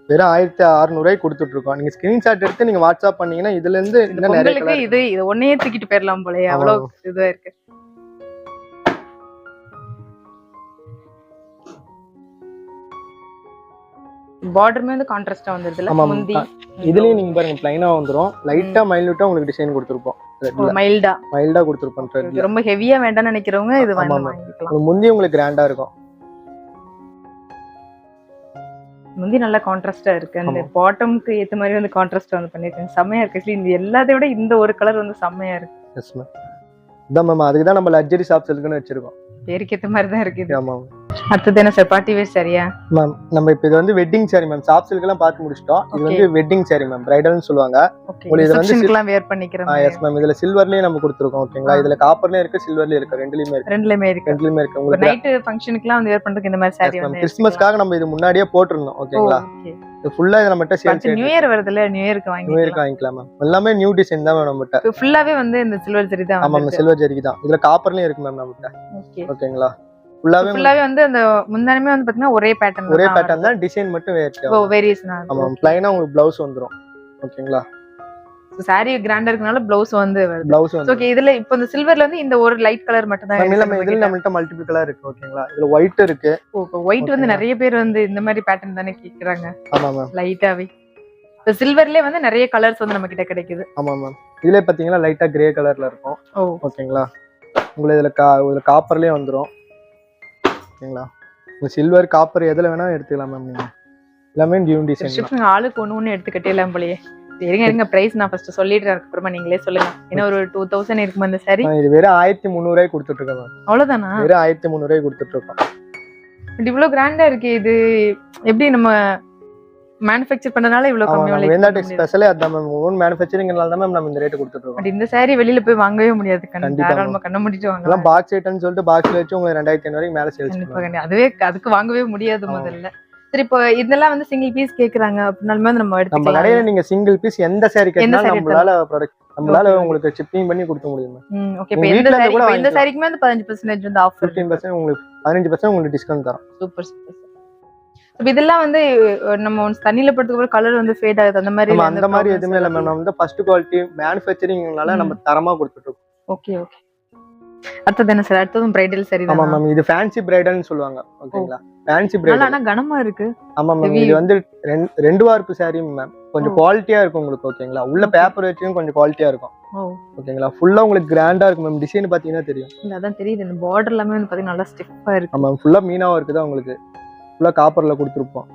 வெறும் ஆயிரத்தி அறுநூறுவாய் கொடுத்துட்டு இருக்கோம் நீங்க ஸ்கிரீன்ஷாட் எடுத்து நீங்க வாட்ஸ்அப் பண்ணீங்கன்னா இதுல இருந்து இது இது ஒன்னையே தூக்கிட்டு போயிடலாம் போலயே. ஆமா. அவ்வளவு இதுவா இருக்கு. பார்டருமே வந்து கான்ட்ராஸ்டா வந்துருதுல முந்தி. இதுலயும் நீங்க பாருங்க பிளைனா வந்துரும். லைட்டா மைல்யூட்டா உங்களுக்கு டிசைன் கொடுத்துருப்போம். மைல்டா மைல்டா கொடுத்துருப்போம் ரொம்ப ஹெவியா வேண்டாம்னு நினைக்கிறவங்க இது. வாங்கிக்கலாம். முந்தி உங்களுக்கு கிராண்டா இருக்கும். முந்தி நல்லா கான்ட்ராஸ்டா இருக்கு. அந்த. பாட்டம்க்கு ஏத்த மாதிரி வந்து கான்ட்ராஸ்ட் வந்து பண்ணிருக்காங்க செம்மையா இருக்கு. இந்த எல்லாத்தையும் விட இந்த ஒரு கலர் வந்து செம்மையா இருக்கு. எஸ் மேம் இதான் மேம் அதுக்கு தான் நம்ம லக்ஸரி ஷாப்ஸ் இருக்குன்னு வச்சிருக்கோம். பேருக்கு ஏத்த மாதிரி தான் இருக்கு இது. ஆமா அடுத்தது என்ன சார்? பார்ட்டி வேர் சரியா மேம் நம்ம இப்போ இது வந்து வெட்டிங் சாரி மேம் சாஃப்ட் சில்க்லாம் பார்த்து முடிச்சிட்டோம். இது. வந்து வெட்டிங் சாரி மேம் பிரைடல்னு சொல்லுவாங்க. ஓகே உங்களுக்கு இது வந்து ரிசப்ஷனுக்குலாம் வேர் பண்ணிக்கிற எஸ் மேம் இதுல சில்வர்லயும் நம்ம கொடுத்துருக்கோம் ஓகேங்களா. இதுல காப்பர்லயும் இருக்கு சில்வர்லயும் இருக்கு. ரெண்டுலயுமே இருக்கு. ரெண்டுலயுமே இருக்கு. ரெண்டுலயுமே இருக்கு. உங்களுக்கு நைட்டு ஃபங்க்ஷனுக்குலாம் வந்து வேர் பண்றதுக்கு இந்த மாதிரி சாரி ma'am. வந்து கிறிஸ்துமஸ்க்காக நம்ம இது முன்னாடியே போட்டிருந்தோம் ஓகேங்களா இது ஃபுல்லா இது நம்மகிட்ட சேல்ஸ் நியூ இயர் வருதுல்ல நியூ இயருக்கு நியூ இயர்க்கு வாங்கி வாங்கிக்கலாம். மேம் எல்லாமே நியூ டிசைன் தான் மேம் நம்மகிட்ட. ஃபுல்லாவே வந்து இந்த சில்வர் ஜரி தான் ஆமா மேம் சில்வர் ஜெரிக்கு தான். இதுல காப்பர்லயும் இருக்கு மேம் நம்மகிட்ட. ஓகே ஓகேங்களா ஃபுல்லாவே ஃபுல்லாவே வந்து அந்த முந்தானமே வந்து பாத்தீங்கன்னா ஒரே பேட்டர்ன் ஒரே பேட்டர்ன் தான் டிசைன் மட்டும் வேறு வேரியேஷன் ஆமா பிளைனா உங்களுக்கு பிளவுஸ் வந்துரும். ஓகேங்களா சாரி கிராண்டா இருக்கனால பிளவுஸ் வந்து பிளவுஸ் வந்து ஓகே இதுல இப்போ இந்த சில்வர்ல வந்து இந்த ஒரு லைட் கலர் மட்டும் தான் இல்லாம இதுல நம்மள்ட்ட மல்டிபிள் கலர் இருக்கு ஓகேங்களா இதுல ஒயிட் இருக்கு. ஒயிட் வந்து. நிறைய பேர் வந்து இந்த மாதிரி பேட்டர்ன் தானே கேக்குறாங்க. ஆமா மேம் லைட்டாவே இப்போ சில்வர்லயே வந்து நிறைய கலர்ஸ் வந்து நம்ம கிட்ட கிடைக்குது. ஆமா மேம் இதுல பாத்தீங்கன்னா லைட்டா கிரே கலர்ல இருக்கும். ஓ. ஓகேங்களா உங்களுக்கு இதுல கா இதுல காப்பர்லயே வந்துரும். ஓகேங்களா? சில்வர் காப்பர் எதுல வேணா எடுத்துக்கலாம் மேம் நீங்க. எல்லாமே நியூ டிசைன் ஆளுக்கு ஒண்ணு ஒண்ணு எடுத்து கட்டிடலாம் போலயே. இருங்க இருங்க பிரைஸ் நான் ஃபர்ஸ்ட் சொல்லிடுறேன் அதுக்கப்புறமா நீங்களே சொல்லுங்க. ஏன்னா ஒரு டூ தௌசண்ட் இருக்குமா இந்த சாரி இது வெறும் ஆயிரத்தி முந்நூறுவாய் கொடுத்துட்டு இருக்கேன் மேம் அவ்வளவுதானா? வெறும் ஆயிரத்தி முந்நூறுவாய் கொடுத்துட்டு இருக்கோம் பட் இவ்வளவு கிராண்டா இருக்கு இது. எப்படி நம்ம மேனுஃபேக்சர் பண்ணனால இவ்வளவு ஆமா கம்மி மேம் விலைக்கு வேந்தாட்டி. ஸ்பெஷலே அதான் மேம் ஓன் மேனுஃபேக்சரிங்னால தான் மேம் நம்ம இந்த ரேட் கொடுத்துட்டு இருக்கோம் பட் இந்த சாரி வெளியில போய் வாங்கவே முடியாது. கண்ணு கண்டிப்பா கண்ண முடிட்டு எல்லாம் வாங்கலாம் பாக்ஸ் ஐட்டம்னு சொல்லிட்டு பாக்ஸ்ல வச்சு உங்களுக்கு ரெண்டாயிரத்தி ஐநூறு மேல சேல்ஸ் கண்டிப்பா அதுவே அதுக்கு வாங்கவே முடியாது. முதல்ல. சரி இப்போ இதெல்லாம் வந்து சிங்கிள் பீஸ் கேக்குறாங்க. அப்படின்னாலுமே வந்து நம்ம நம்ம எடுத்துக்கலாம். கடையில நீங்க சிங்கிள் பீஸ் எந்த சாரி கேட்டாலும் நம்மளால ப்ராடக்ட் நம்மளால. உங்களுக்கு ஷிப்பிங் பண்ணி கொடுக்க முடியும்? ம் ஓகே இப்போ வீட்ல சாரி இந்த. சாரிக்குமே வந்து பதினஞ்சு பர்சன்டேஜ் வந்து ஆஃபர் ஃபிஃப்டீன் பர்சன்ட் உங்களுக்கு பதினஞ்சு பர்சன்ட் உங்களுக்கு டிஸ்கவுண்ட் தரோம். சூப்பர் சூப்பர் இதெல்லாம் வந்து நம்ம தண்ணியில படுத்துக்கு கலர் வந்து ஃபேட் ஆகுது. அந்த மாதிரி அந்த மாதிரி எதுவுமே இல்லை மேம். வந்து ஃபர்ஸ்ட் குவாலிட்டி மேனுஃபேக்சரிங்னால. நம்ம தரமா கொடுத்துட்டு இருக்கோம் ஓகே ஓகே அடுத்தது என்ன சார் அடுத்ததும் பிரைடல் சரி ஆமா மேம். இது ஃபேன்சி பிரைடல்னு சொல்லுவாங்க. ஓகேங்களா? ஃபேன்சி பிரைடல் ஆனா கனமா இருக்கு. ஆமா மேம். இது வந்து ரெண்டு- வார்ப்பு சாரி மேம். கொஞ்சம். குவாலிட்டியா இருக்கும் உங்களுக்கு ஓகேங்களா? உள்ள. பேப்பர் வச்சும் கொஞ்சம் குவாலிட்டியா இருக்கும். ஓகேங்களா? ஃபுல்லா உங்களுக்கு கிராண்டா இருக்கும் மேம். டிசைன் பாத்தீங்கன்னா தெரியும். இல்ல அதான் தெரியுது. இந்த பார்டர் எல்லாமே வந்து பாத்தீங்கன்னா நல்லா ஸ்டிஃபா இருக்கு. ஆமா ஃபுல்லா மீனாவும் இருக்குது உங்களுக்கு? ஃபுல்லா காப்பர்ல கொடுத்துருப்போம்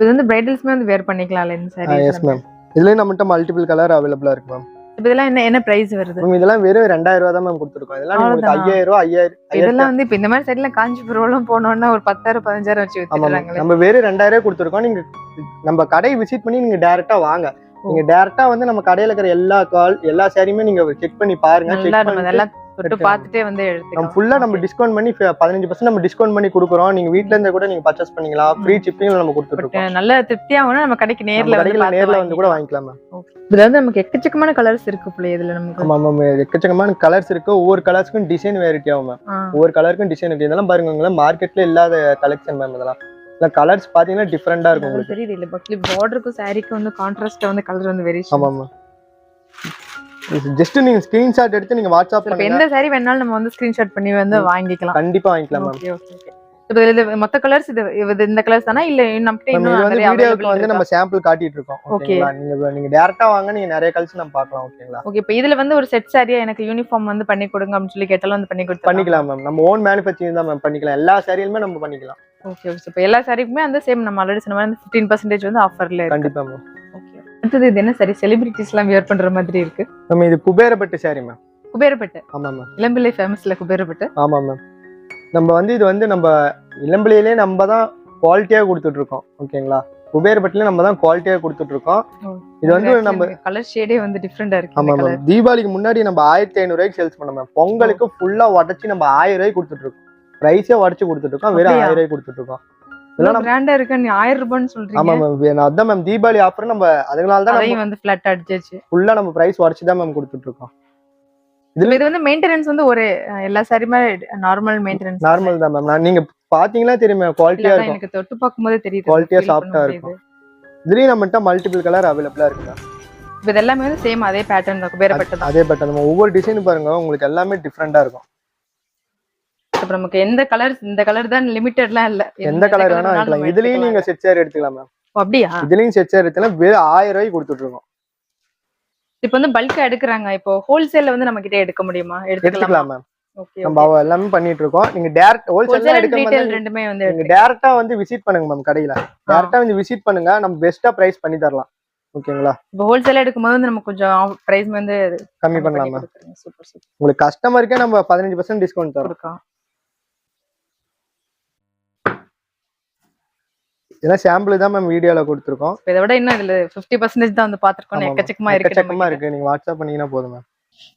இது வந்து பிரைடல்ஸ்மே வந்து வேர் பண்ணிக்கலாம்ல இந்த சாரி எஸ் மேம் இதுலயும் நம்மகிட்ட மல்டிபிள் கலர் அவைலபிளா இருக்கு மேம் இப்போ இதெல்லாம் என்ன என்ன பிரைஸ் வருது? மேம் இதெல்லாம் வெறும் ரெண்டாயிரம் ரூபா தான் மேம் கொடுத்துருக்கோம். இதெல்லாம் உங்களுக்கு? ஐயாயிரம் ரூபா ஐயாயிரம் இதெல்லாம் வந்து இப்ப இந்த மாதிரி சைட்ல காஞ்சிபுரம் போனோம்னா ஒரு பத்தாயிரம் பதினஞ்சாயிரம் வச்சு நம்ம வெறும் ரெண்டாயிரம் ரூபாய் கொடுத்துருக்கோம். நீங்க நம்ம கடையை விசிட் பண்ணி நீங்க டைரக்டா வாங்க. நீங்க டைரக்டா வந்து நம்ம கடையில இருக்கிற எல்லா கால் எல்லா சாரியுமே நீங்க செக் பண்ணி பாருங்க. செக் பண்ணி தொட்டு. பார்த்துட்டே வந்து நம்ம எடுத்துக்கலாம் ஃபுல்லா நம்ம டிஸ்கவுண்ட் பண்ணி பதினஞ்சு பர்சன்ட் நம்ம டிஸ்கவுண்ட் பண்ணி கொடுக்குறோம். நீங்க வீட்ல இருந்தே கூட நீங்க பர்ச்சேஸ் பண்ணிக்கலாம். ஃப்ரீ சிப்பிங் நம்ம இருக்கோம். நல்ல நம்ம கடைக்கு நேர்ல வந்து நேர்ல கூட வாங்கிக்கலாம். இதுல வந்து நமக்கு எக்கச்சக்கமான கலர்ஸ் இருக்கு பிள்ளை இதுல நமக்கு. ஆமா மேம் எக்கச்சக்கமான கலர்ஸ் இருக்கு. ஒவ்வொரு கலர்ஸ்க்கும் டிசைன் வெரைட்டி ஆகும் மேம். ஒவ்வொரு கலருக்கும் டிசைன் இருக்கு இதெல்லாம் பாருங்க மார்க்கெட்ல இல்லாத கலெக்ஷன் மேம் இதெல்லாம். இல்லை கலர்ஸ் பாத்தீங்கன்னா டிஃப்ரெண்டா இருக்கும் உங்களுக்கு. தெரியுது இல்ல பக்லி பார்டருக்கும் சாரிக்கும் வந்து கான்ட்ராஸ்டா வந்து கலர் வந்து வெரி ஆமா மேம் ஜஸ்ட் நீங்க ஸ்கிரீன்ஷாட் எடுத்து நீங்க வாட்ஸ்அப் பண்ணுங்க. எந்த சாரி வேணாலும் நம்ம வந்து ஸ்கிரீன்ஷாட் பண்ணி வந்து வாங்கிக்கலாம். கண்டிப்பா வாங்கிக்கலாம் மேம் ஓகே ஓகே ஓகே இப்போ மொத்த கலர்ஸ் இது இது இந்த கலர்ஸ் தானா? இல்ல இன்னும் வந்து வீடியோக்கு வந்து இருக்கா? நம்ம சாம்பிள் காட்டிட்டு இருக்கோம். ஓகேங்களா நீங்க நீங்க டேரக்டா வாங்க நீங்க நிறைய கலர்ஸ் நம்ம பார்க்கலாம் ஓகேங்களா ஓகே இப்போ இதுல வந்து ஒரு செட் சாரியா எனக்கு யூனிஃபார்ம் வந்து பண்ணி கொடுங்க அப்படின்னு சொல்லி கேட்டாலும் வந்து பண்ணி கொடுத்து பண்ணிக்கலாம் மேம் நம்ம ஓன் மேனுஃபேக்சரிங் தான் மேம் பண்ணிக்கலாம். எல்லா சாரியிலுமே நம்ம பண்ணிக்கலாம். ஓகே ஓகே இப்போ எல்லா சாரிக்குமே வந்து சேம் நம்ம ஆல்ரெடி சொன்ன மாதிரி ஃபிஃப்டீன் பர்சன்டேஜ் வந்து ஆஃபர்ல இருக்கு. கண்டிப்பா மேம் ஓகே அடுத்தது இது என்ன சாரி செலிபிரிட்டிஸ் எல்லாம் வியர் பண்ற மாதிரி இருக்கு. நம்ம இது குபேரப்பட்டு சாரி மேம் குபேரப்பட்டு? ஆமா மேம் இளம்பிள்ளை ஃபேமஸ்ல குபேரப்பட்டு? ஆமா மேம் நம்ம வந்து இது வந்து நம்ம இளம்பிள்ளையிலே நம்ம தான் குவாலிட்டியா கொடுத்துட்டு இருக்கோம். ஓகேங்களா குபேரப்பட்டில நம்ம தான் குவாலிட்டியா கொடுத்துட்டு இருக்கோம். இது வந்து நம்ம கலர் ஷேடே வந்து டிஃப்ரெண்டா இருக்கு. ஆமா மேம் தீபாவளிக்கு முன்னாடி நம்ம ஆயிரத்தி ஐநூறு ரூபாய்க்கு சேல்ஸ் பண்ணோம் மேம் பொங்கலுக்கு ஃபுல்லா உடச்சி நம்ம ஆயிரம் ரூபாய்க்கு கொடுத்துட்டு இருக்கோம். பிரைஸே உடச்சு கொடுத்துட்டு இருக்கோம் வெறும்? ஆயிரம் இருக்கோம் கலர் இதெல்லாம் பிராண்டா இருக்கு நீ ஆயிரம் ரூபான்னு ஆமா சொல்றீங்க மேம் அதான் மேம் தீபாவளி ஆஃபர் நம்ம அதனால தான் நம்ம வந்து ஃபுல்லா நம்ம பிரைஸ் உடச்சு தான் மேம் கொடுத்துட்டு இருக்கோம் இப்ப இது வந்து மெயின்டெனன்ஸ் வந்து ஒரு எல்லா சாரியுமே நார்மல் மெயின்டெனன்ஸ் நார்மல் தான் மேம் நீங்க பாத்தீங்களா தெரியுமா குவாலிட்டியா இருக்கும். எனக்கு தொட்டு feel soft ஆ பண்ண இருக்கும். இதுலயும் நம்மகிட்ட மல்டிபிள் கலர் அவைலபிளா இருக்கு. இப்ப இது எல்லாமே வந்து சேம் அதே பேட்டர்ன் தான் தான் அதே பட் நம்ம ஒவ்வொரு டிசைன் பாருங்க உங்களுக்கு எல்லாமே டிஃப்ரெண்டா இருக்கும். இப்ப நமக்கு எந்த கலர் இந்த கலர் தான் லிமிட்டட்லாம் இல்ல. எந்த கலர் வேணா எடுக்கலாம் இதுலயும் நீங்க எடுத்துக்கலாம். செட் சேர் எடுத்துக்கலாம் மேம் அப்படியா? இதுலயும் செட் சேர் எடுத்தீங்கன்னா வெறும் ஆயிரம் ரூபாய்க்கு கொடுத்துட்டு இருக்கோம். இப்ப வந்து பல்கா எடுக்கிறாங்க. இப்போ ஹோல்சேல்ல வந்து நம்ம கிட்ட எடுக்க முடியுமா? எடுத்துக்கலாம்? எடுத்துக்கலாம் மேம் நம்ம அவ எல்லாமே பண்ணிட்டு இருக்கோம். நீங்க டேரக்ட் ஹோல்சேல் எடுக்க ரெண்டுமே வந்து நீங்க எடுத்துக்கலாம். டேரக்டா வந்து விசிட் பண்ணுங்க மேம் கடையில. டேரக்டா வந்து விசிட் பண்ணுங்க. நம்ம பெஸ்டா பிரைஸ் பண்ணி தரலாம். ஓகேங்களா? இப்போ ஹோல்சேல் எடுக்கும்போது வந்து நம்ம கொஞ்சம் பிரைஸ் வந்து கம்மி பண்ணலாம்? மேம் சூப்பர் சூப்பர் உங்களுக்கு கஸ்டமருக்கே நம்ம பதினஞ்சு பர்சன்ட் டிஸ்கவுண்ட் தரோம். ஏன்னா சாம்பிள் தான் மேம் வீடியோல கொடுத்துருக்கோம். இப்ப இதை விட இன்னும் இதுல 50% பர்சன்டேஜ் தான் வந்து பாத்துருக்கோம் எக்கச்சக்கமா இருக்கு எக்கச்சக்கமா இருக்கு. நீங்க வாட்ஸ்அப் பண்ணீங்கன்னா போதும் மேம்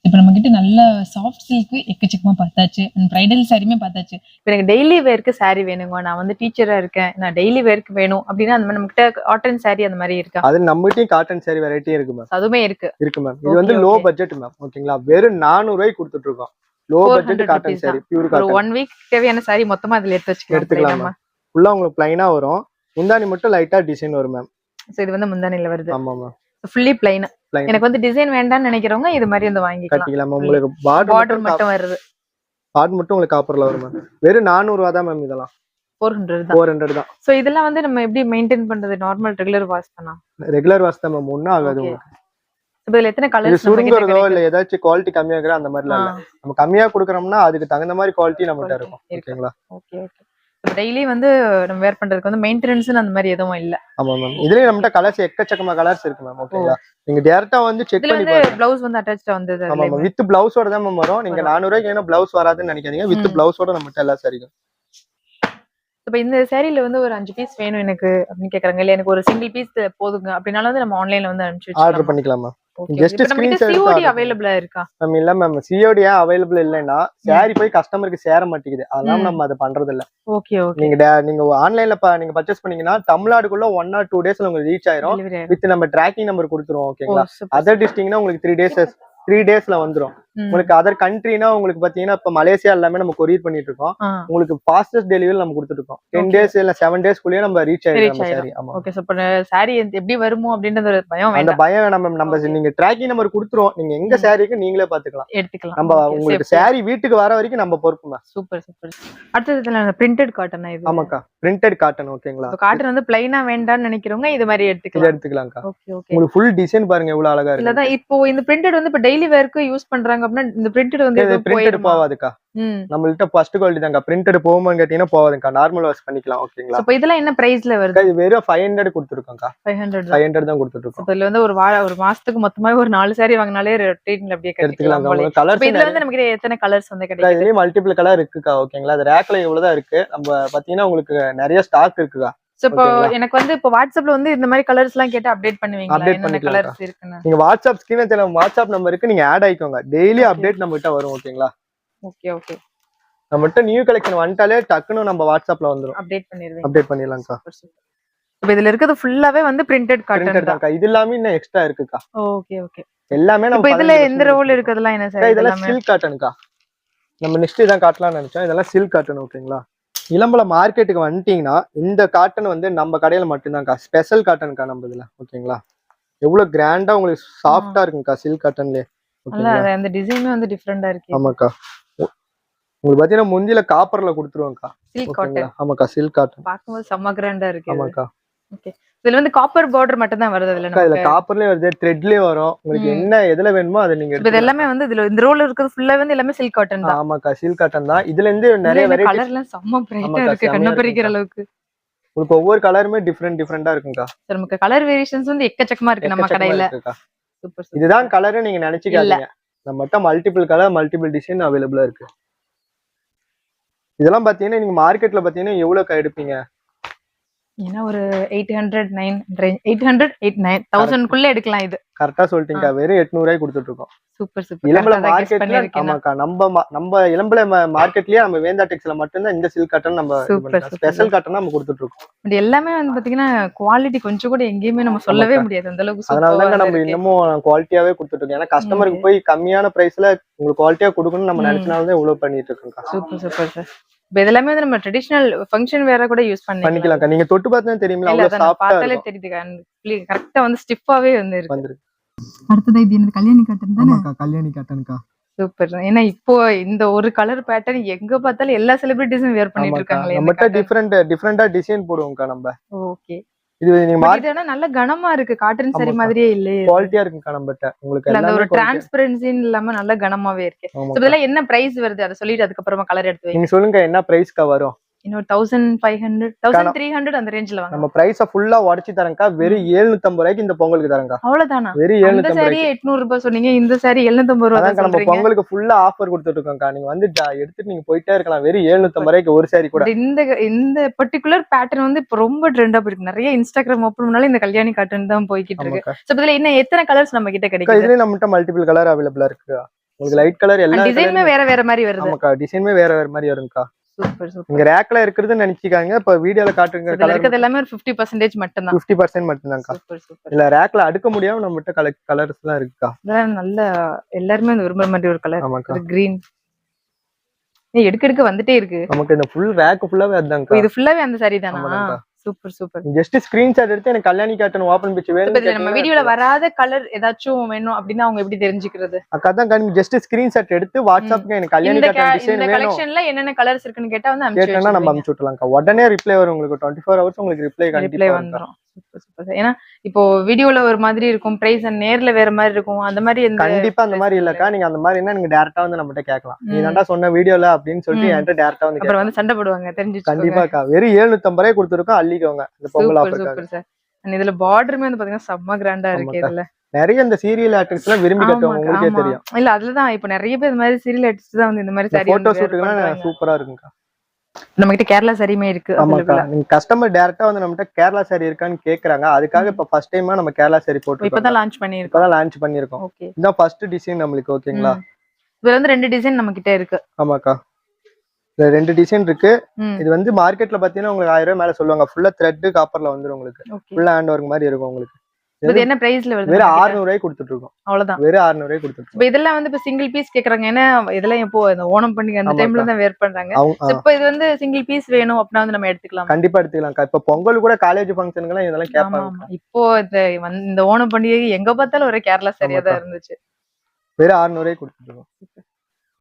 இப்போ நம்ம கிட்ட நல்ல சாஃப்ட் சில்க் எக்கச்சக்கமா பார்த்தாச்சு. அண்ட் பிரைடல் சாரியுமே பார்த்தாச்சு. இப்ப எனக்கு டெய்லி வேர்க்கு saree வேணுங்க. நான் வந்து டீச்சரா இருக்கேன். நான் டெய்லி வேர்க்கு வேணும் அப்படின்னா அந்த மாதிரி நம்ம கிட்ட காட்டன் saree அந்த மாதிரி இருக்கா? அது நம்மகிட்டயும் காட்டன் சாரி வெரைட்டி இருக்கு மேம் அதுவுமே இருக்கு. இருக்கு மேம் இது வந்து லோ. பட்ஜெட் மேம் ஓகேங்களா வெறும் நானூறு ரூபாய்க்கு கொடுத்துட்டு இருக்கோம் low 400 budget cotton sari pure ஒரு காட்டன் ஒன் வீக் தேவையான saree மொத்தமா அதுல எடுத்து வச்சுக்கலாம். எடுத்துக்கலாம் ஃபுல்லா உங்களுக்கு பிளைனா வரும். முந்தானி மட்டும் லைட்டா டிசைன் வரும் மேம் சோ இது வந்து முந்தானில வருது. ஆமா மேம் ஃபுல்லி பிளைன். எனக்கு வந்து டிசைன் வேண்டாம்னு நினைக்கிறவங்க இது மாதிரி வந்து வாங்கிக்கலாம். கட்டிக்கலாம் உங்களுக்கு பார்டர் மட்டும் வருது. பார்ட் மட்டும் உங்களுக்கு காப்பர்ல வரும் மேம் வெறும் நானூறு ரூபா தான் மேம் இதெல்லாம். ஃபோர் ஹண்ட்ரட் தான். ஃபோர் ஹண்ட்ரட் தான். சோ இதெல்லாம் வந்து நம்ம எப்படி மெயின்டைன் பண்றது? நார்மல் ரெகுலர் வாஷ் பண்ணா? ரெகுலர் வாஷ் தான் மேம் ஒன்றும் ஆகாது. உங்களுக்கு. இதுல எத்தனை இது கலர்ஸ் சுருங்குறதோ இல்ல ஏதாச்சும் குவாலிட்டி கம்மியாகிற அந்த மாதிரிலாம் இல்ல. நம்ம கம்மியா கொடுக்குறோம்னா அதுக்கு தகுந்த மாதிரி குவாலிட்டி நம்மகிட்ட இருக்கும். இருக்கு. ஓகேங்களா ஓகே ஓகே டெய்லி வந்து நம்ம வேர் பண்றதுக்கு வந்து மெயின்டெனன்ஸ் அந்த மாதிரி எதுவும் இல்ல. ஆமா மேம் இதுலயும் நம்மகிட்ட கலர்ஸ் எக்கச்சக்கமா கலர்ஸ் இருக்கு மேம் ஓகேங்களா நீங்க டேரக்டா வந்து செக் பண்ணி பாருங்க. பிளவுஸ் வந்து அட்டாச்சா வந்தது ஆமா. மேம் வித் பிளவுஸோட தான் மேம் வரும். நீங்க வரும். நானூறு ரூபாய்க்கு வேணும் பிளவுஸ் வராதுன்னு நினைக்காதீங்க. வித். பிளவுஸோட நம்மகிட்ட எல்லாம் சரிக்கும் இப்ப இந்த சேரீல வந்து ஒரு அஞ்சு பீஸ் வேணும் எனக்கு அப்படின்னு கேக்குறாங்க. இல்ல எனக்கு ஒரு சிங்கிள் பீஸ் போதுங்க. அப்படினாலும் வந்து நம்ம ஆன்லைன்ல வந்து அனுப்பிச்சு ஆர்டர் பண்ணிக்கலாம்? சிஓடி அவைலபிளா இருக்கா? மேம் இல்ல மேம். சிஓடி ஏன் அவைலபிள் இல்லைன்னா சாரி போய் கஸ்டமருக்கு சேர மாட்டேங்குது. அதனால ம். நம்ம அதை பண்றது இல்ல ஓகே ஓகே நீங்க நீங்க ஆன்லைன்ல நீங்க பர்ச்சேஸ் பண்ணீங்கன்னா தமிழ்நாடுக்குள்ள ஒன் ஆர் டூ டேஸ்ல உங்களுக்கு ரீச் ஆயிரும். வித் நம்ம ட்ராக்கிங் நம்பர் கொடுத்துருவோம் ஓகேங்களா அதர் டிஸ்டிங்னா உங்களுக்கு த்ரீ டேஸ் த்ரீ டேஸ்ல வந்துரும். உங்களுக்கு அதர் கண்ட்ரினா உங்களுக்கு பாத்தீங்கன்னா இப்ப மலேசியா எல்லாமே நம்ம கொரியர் பண்ணிட்டு இருக்கோம் உங்களுக்கு ஃபாஸ்டஸ்ட் டெலிவரி நம்ம கொடுத்துட்டு இருக்கோம் டென். டேஸ் இல்ல செவன் டேஸ்க்குள்ளேயே நம்ம ரீச் ஆயிடும். சாரி ஆமா. ஓகே சோ சாரி எப்படி வருமோ அப்படின்றது ஒரு பயம் அந்த பயம் நம்ம நம்ம. நீங்க ட்ராக்கிங் நம்பர் கொடுத்துருவோம். நீங்க எங்க. சாரிக்கு நீங்களே பாத்துக்கலாம். எடுத்துக்கலாம். நம்ம உங்களுக்கு சாரி வீட்டுக்கு வர வரைக்கும் நம்ம பொறுப்புமா சூப்பர் சூப்பர் அடுத்ததுல பிரிண்டட் காட்டன் இது? ஆமாக்கா. பிரிண்டட் காட்டன் ஓகேங்களா காட்டன் வந்து பிளைனா வேண்டாம்னு நினைக்கிறவங்க இது மாதிரி எடுத்துக்கலாம். எடுத்துக்கலாம்க்கா. உங்களுக்கு ஃபுல் டிசைன் பாருங்க எவ்வளவு அழகா இருக்கு. இப்போ இந்த பிரிண்டட் வந்து இப்ப டெய்லி வேர்க்கு யூஸ் பண்றாங்க அப்படின்னா இந்த பிரிண்டட் வந்து பிரிண்டட் போவாதுக்கா. நம்மள்ட்ட ஃபர்ஸ்ட் குவாலிட்டி தாங்க பிரிண்டட் போகுமான்னு கேட்டீங்கன்னா போவாதுக்கா. நார்மல் வாஷ் பண்ணிக்கலாம் ஓகேங்களா? இப்போ இதெல்லாம் என்ன பிரைஸ்ல வருது? இது வெறும் ஃபைவ் ஹண்ட்ரட் கொடுத்துருக்கோம்க்கா. ஃபைவ் ஹண்ட்ரட் ஃபைவ் ஹண்ட்ரட் தான் இப்போ இதுல வந்து ஒரு வார ஒரு மாசத்துக்கு மொத்தமாவே ஒரு நாலு சாரி வாங்கினாலே ரொட்டேட்ல அப்படியே எடுத்துக்கலாம் இப்போ இதுல வந்து நமக்கு எத்தனை கலர்ஸ் வந்து கிடைக்குது? இதுலயே மல்டிபிள் கலர் இருக்குக்கா ஓகேங்களா? அது ரேக்ல இவ்வளவுதான் இருக்கு. நம்ம பாத்தீங்கன்னா உங்களுக்கு நிறைய ஸ்டாக் இருக்குக்கா. சோ இப்போ? எனக்கு வந்து இப்போ வாட்ஸ்அப்ல வந்து இந்த மாதிரி கலர்ஸ் எல்லாம் கேட்டு அப்டேட் Update என்னென்ன பண்ணிக்கலாம் நீங்க வாட்ஸ்அப் ஸ்கிரீன் தெரியல வாட்ஸ்அப் நம்பருக்கு நீங்க ஆட் ஆயிக்கோங்க. டெய்லி அப்டேட் நம்ம கிட்ட வரும் ஓகேங்களா ஓகே ஓகே நம்மகிட்ட நியூ கலெக்ஷன் வந்துட்டாலே டக்குன்னு நம்ம வாட்ஸ்அப்ல வந்துரும். அப்டேட் பண்ணிடுவீங்க அப்டேட் பண்ணிடலாம்க்கா. இப்போ இதுல இருக்கிறது ஃபுல்லாவே வந்து பிரிண்டட் காட்டன் தான். இது எல்லாமே இன்னும் எக்ஸ்ட்ரா இருக்குக்கா. ஓகே ஓகே எல்லாமே நம்ம இதுல 15% எந்த ரோல் இருக்கு. இருக்கிறதுலாம் என்ன சார் இதெல்லாம் சில்க் காட்டனுக்கா நம்ம நெக்ஸ்ட் இதான் காட்டலாம்னு நினைச்சோம். இதெல்லாம் சில்க் காட்டன் ஓகேங்களா இளம்பல மார்க்கெட்டுக்கு வந்துட்டீங்கன்னா இந்த காட்டன் வந்து நம்ம கடையில மட்டும்தான்க்கா. ஸ்பெஷல் காட்டனுக்கா நம்ம இதுல ஓகேங்களா எவ்வளவு கிராண்டா உங்களுக்கு சாஃப்டா இருக்குங்கக்கா சில்க் காட்டன்லயே அந்த டிசைனுமே வந்து டிஃப்ரெண்டா இருக்கு. ஆமாக்கா. உங்களுக்கு பாத்தீங்கன்னா முந்தில காப்பர்ல கொடுத்துருவோம்க்கா சில்க் காட்டன் ஆமாக்கா சில்க் காட்டன் பார்க்கும்போது செம்ம கிராண்டா இருக்கு. ஆமாக்கா. இதுல வந்து காப்பர் பார்டர் மட்டும் தான் வருது இதுல நமக்கு. காப்பர்லயே வருது த்ரெட்லயே வரும். உங்களுக்கு. என்ன எதுல வேணுமோ அதை நீங்க இது. எல்லாமே வந்து இதுல இந்த ரோல் இருக்கிறது ஃபுல்லா வந்து எல்லாமே சில்க் காட்டன் தான். ஆமாக்கா சில்க் காட்டன் தான். இதுல இருந்து நிறைய வெரைட்டி கலர் எல்லாம் செம்ம பிரைட்டா இருக்கு கண்ணை பறிக்கிற. அளவுக்கு. உங்களுக்கு ஒவ்வொரு கலருமே டிஃப்ரெண்ட் டிஃப்ரெண்டா இருக்குங்கக்கா So, நமக்கு கலர் வேரியேஷன்ஸ் வந்து எக்கச்சக்கமா இருக்கு நம்ம கடையில. சூப்பர் இதுதான் கலர் நீங்க நினைச்சுக்காதீங்க. நம்மகிட்ட மல்டிபிள் கலர் மல்டிபிள் டிசைன் அவைலபிளா இருக்கு. இதெல்லாம் பாத்தீங்கன்னா நீங்க மார்க்கெட்ல பாத்தீங்கன்னா எவ்வளவு எடுப்பீங்க? ஏன்னா ஒரு eight hundred nine eight hundred eight nine தௌசண்ட்குள்ள எடுக்கலாம் இது. கரெக்டா சொல்லிட்டீங்க சூப்பர் எட்நூறு கொடுத்துட்டு இருக்கோம் சூப்பர் சூப்பர். இளம்பல மார்க்கெட்ல. ஆமாக்கா நம்ம நம்ம இளம்பல மார்க்கெட்லயே நம்ம வேந்தா டெக்ஸ்ல மட்டும்தான் இந்த சில்க் காட்டன் நம்ம. ஸ்பெஷல் காட்டன் நம்ம கொடுத்துட்டு இருக்கோம் எல்லாமே வந்து பாத்தீங்கன்னா குவாலிட்டி கொஞ்சம் கூட எங்கேயுமே நம்ம சொல்லவே. முடியாது. அந்த அளவுக்கு அதனால நம்ம இன்னமும் குவாலிட்டியாவே கொடுத்துட்டு இருக்கோம் ஏன்னா கஸ்டமருக்கு போய் கம்மியான பிரைஸ்ல உங்களுக்கு குவாலிட்டியா கொடுக்கணும்னு நம்ம. நினைச்சனால தான் இவ்வளவு பண்ணிட்டு இருக்கோம் சூப்பர் சூப்பர் சார். இப்போ இதெல்லாமே வந்து நம்ம ட்ரெடிஷனல் ஃபங்க்ஷன் வேற கூட யூஸ் பண்ணிக்கலாம். பண்ணிக்கலாம்க்கா. நீங்க தொட்டு பார்த்தா இல்ல அவ்வளவு பார்த்தாலே தெரியுது கரெக்டா வந்து ஸ்டிஃபாவே வந்து இருக்கு வந்துருக்கு. அடுத்தது இது எனக்கு கல்யாணி காட்டன் தானே? கல்யாணி காட்டனுக்கா சூப்பர் ஏன்னா இப்போ இந்த ஒரு கலர் பேட்டர்ன் எங்க பார்த்தாலும் எல்லா செலிபிரிட்டிஸும் வேர் பண்ணிட்டு இருக்காங்களே நம்மகிட்ட டிஃப்ரெண்ட் டிஃப்ரெண்டா டிசைன் போடுவோம்க்கா நம்ம. ஓகே இது நீங்க மார்க் ஆனா நல்ல கனமா இருக்கு. காட்டன் சாரி. மாதிரியே இல்லையே. குவாலிட்டியா இருக்குக்கா நம்மகிட்ட உங்களுக்கு இல்ல ஒரு எல்லாமே quality- டிரான்ஸ்பரன்சின்னு இல்லாம நல்ல கனமாவே இருக்கு. ஆமாக்கா. இதெல்லாம் என்ன பிரைஸ் வருது? அதை சொல்லிட்டு அதுக்கப்புறமா கலர் எடுத்து நீங்க சொல்லுங்க என்ன பிரைஸ்க்கா வரும்? இன்னொரு thousand five hundred thousand three hundred அந்த ரேஞ்சில் வாங்க. நம்ம பிரைஸ ஃபுல்லா உடச்சி தரேன்க்கா. வெறும் 750 ரூபாய்க்கு இந்த பொங்கலுக்கு தரேன்க்கா. அவ்வளவுதானா? வெறும் 750 சாரி எட்நூறு ரூபாய் சொன்னீங்க. இந்த சாரி எழுநூத்தம்பது ரூபாய் அதான்க்கா நம்ம பொங்கலுக்கு ஃபுல்லா ஆஃபர் கொடுத்துட்டு இருக்கோம்க்கா நீங்க வந்து எடுத்துட்டு நீங்க போயிட்டே இருக்கலாம். வெறும் 750 ரூபாய்க்கு ஒரு சாரி கூட. இந்த இந்த பர்டிகுலர் பேட்டர்ன் வந்து இப்போ ரொம்ப ட்ரெண்டா போயிருக்கு. நிறைய இன்ஸ்டாகிராம் ஓப்பன் பண்ணாலும் இந்த கல்யாணி காட்டன் தான் போய்கிட்டு இருக்கு. சோ இதுல என்ன எத்தனை கலர்ஸ் நம்ம கிட்ட அக்கா, கிடைக்குது? இதுலயும் நம்மகிட்ட மல்டிபிள் கலர் அவைலபிளா இருக்குக்கா. உங்களுக்கு லைட் கலர் எல்லா டிசைனுமே வேற வேற மாதிரி வருது. ஆமாக்கா டிசைனுமே வேற வேற மாதிரி வரும்க்கா. சூப்பர் ரேக்ல இருக்கிறதுன்னு நினைச்சுக்காங்க இப்ப வீடியோல காட்டுங்க இருக்கிறது எல்லாமே ஒரு ஃபிஃப்டி பர்சன்டேஜ் மட்டும் தான் பிப்டி பர்சன்ட் மட்டும்தான்க்கா. Super super. இல்ல ரேக்ல அடுக்க முடியாம நம்மகிட்ட கலர் கலர்ஸ் எல்லாம் இதெல்லாம் நல்ல எல்லாருமே விரும்புற மாதிரி ஒரு கலர் ஒரு கிரீன் எடுக்க எடுக்க வந்துட்டே இருக்கு. நமக்கு இந்த ஃபுல் ரேக் ஃபுல்லாவே அதுதான்க்கா. இது ஃபுல்லாவே அந்த சாரி தானா. Super super. ஜஸ்ட் ஸ்கிரீன்ஷாட் எடுத்து எனக்கு கல்யாணி காட்டன் ஓபன் பிச்சு இப்ப இதுல நம்ம வேணும் வீடியோல வராத கலர் ஏதாச்சும் வேணும் அப்படின்னா அவங்க எப்படி தெரிஞ்சுக்கிறது? அக்கா தான் ஜஸ்ட் ஸ்கிரீன்ஷாட் எடுத்து வாட்ஸ்அப்க்கு எனக்கு கல்யாணி காட்டன் டிசைன் இந்த வேணும். கலெக்ஷன்ல என்னென்ன கலர்ஸ் இருக்குன்னு கேட்டா வந்து கேட்டேன்னா நம்ம. அனுப்பிச்சு விட்டலாம்க்கா உடனே ரிப்ளை வரும் உங்களுக்கு. டுவெண்ட்டி ஃபோர் ஹவர்ஸ் உங்களுக்கு ரிப்ளை கண்டிப்பா வந்துரும். சூப்பர் சூப்பர் ஏன்னா இப்போ வீடியோல ஒரு மாதிரி இருக்கும் பிரைஸ் நேர்ல வேற மாதிரி இருக்கும் அந்த மாதிரி கண்டிப்பா அந்த மாதிரி இல்லக்கா. நீங்க அந்த மாதிரி என்ன நீங்க டேரக்டா வந்து நம்மகிட்ட கேட்கலாம். நீ. தாண்டா சொன்ன வீடியோல அப்படின்னு சொல்லிட்டு. என்கிட்ட டேரக்டா வந்து அப்புறம் வந்து சண்டை போடுவாங்க தெரிஞ்சு. கண்டிப்பாக்கா. வெறும் 750 ரூபாய் கொடுத்துருக்கோம் அள்ளிக்கோங்க. இந்த பொங்கல் சார் And இதுல பார்டருமே வந்து பாத்தீங்கன்னா செம்ம கிராண்டா இருக்கு. இதுல. நிறைய இந்த சீரியல் ஆக்டர்ஸ் எல்லாம் விரும்பி கட்டுவாங்க உங்களுக்கே. தெரியும். இல்ல அதுலதான் இப்ப நிறைய பேர் இந்த மாதிரி சீரியல் ஆர்டிஸ்ட் தான் வந்து இந்த மாதிரி போட்டோ சூப்பரா இருக்குங்கக்கா நம்ம கிட்ட கேரளா சரியுமே இருக்கு ஆமாக்கா. நீங்க கஸ்டமர் டேரக்டா வந்து நம்மகிட்ட கேரளா சாரி இருக்கான்னு கேக்குறாங்க. அதுக்காக இப்ப ஃபர்ஸ்ட் டைமா நம்ம கேரளா சாரி போட்டுருக்கோம். இப்பதான் லான்ச் பண்ணிருக்கோம் இப்பதான் லான்ச் பண்ணிருக்கோம் ஓகே இதுதான் ஃபர்ஸ்ட் டிசைன் நம்மளுக்கு ஓகேங்களா இதுல வந்து ரெண்டு டிசைன் நம்ம கிட்ட இருக்கு. ஆமாக்கா. இதுல ரெண்டு டிசைன் இருக்கு. இது வந்து மார்க்கெட்ல பாத்தீங்கன்னா உங்களுக்கு ஆயிரம் ரூபாய் மேல சொல்லுவாங்க. ஃபுல்லா த்ரெட் காப்பர்ல வந்துரும் உங்களுக்கு. ஃபுல்லா ஹேண்ட் ஒர்க் மாதிரி இருக்கும் உங்களுக்கு. இது என்ன பிரைஸ்ல வருது வெறும் நம்ம கிட்ட? 600 ரூபாய்க்கு கொடுத்துட்டு இருக்கோம் அவ்வளவுதான். வெறும் 600 ரூபாய்க்கு கொடுத்துட்டு இருக்கோம் இப்ப இதெல்லாம் வந்து இப்ப சிங்கிள் பீஸ் கேக்குறாங்க. ஏன்னா இதெல்லாம் இப்போ இந்த ஓணம் பண்டிகை அந்த. டைம்ல தான் வேர் பண்றாங்க. இப்ப இது வந்து சிங்கிள் பீஸ் வேணும் அப்படின்னா வந்து நம்ம எடுத்துக்கலாம். கண்டிப்பா எடுத்துக்கலாம்க்கா. இப்ப பொங்கல் கூட காலேஜ் ஃபங்க்ஷனுக்குலாம் இதெல்லாம் கேட்பாங்க இப்போ இந்த ஓணம் பண்டிகை எங்க பார்த்தாலும் ஒரே கேரளா சரியா தான். இருந்துச்சு. வெறும் 600 ரூபாய்க்கு கொடுத்துட்டு இருக்கோம்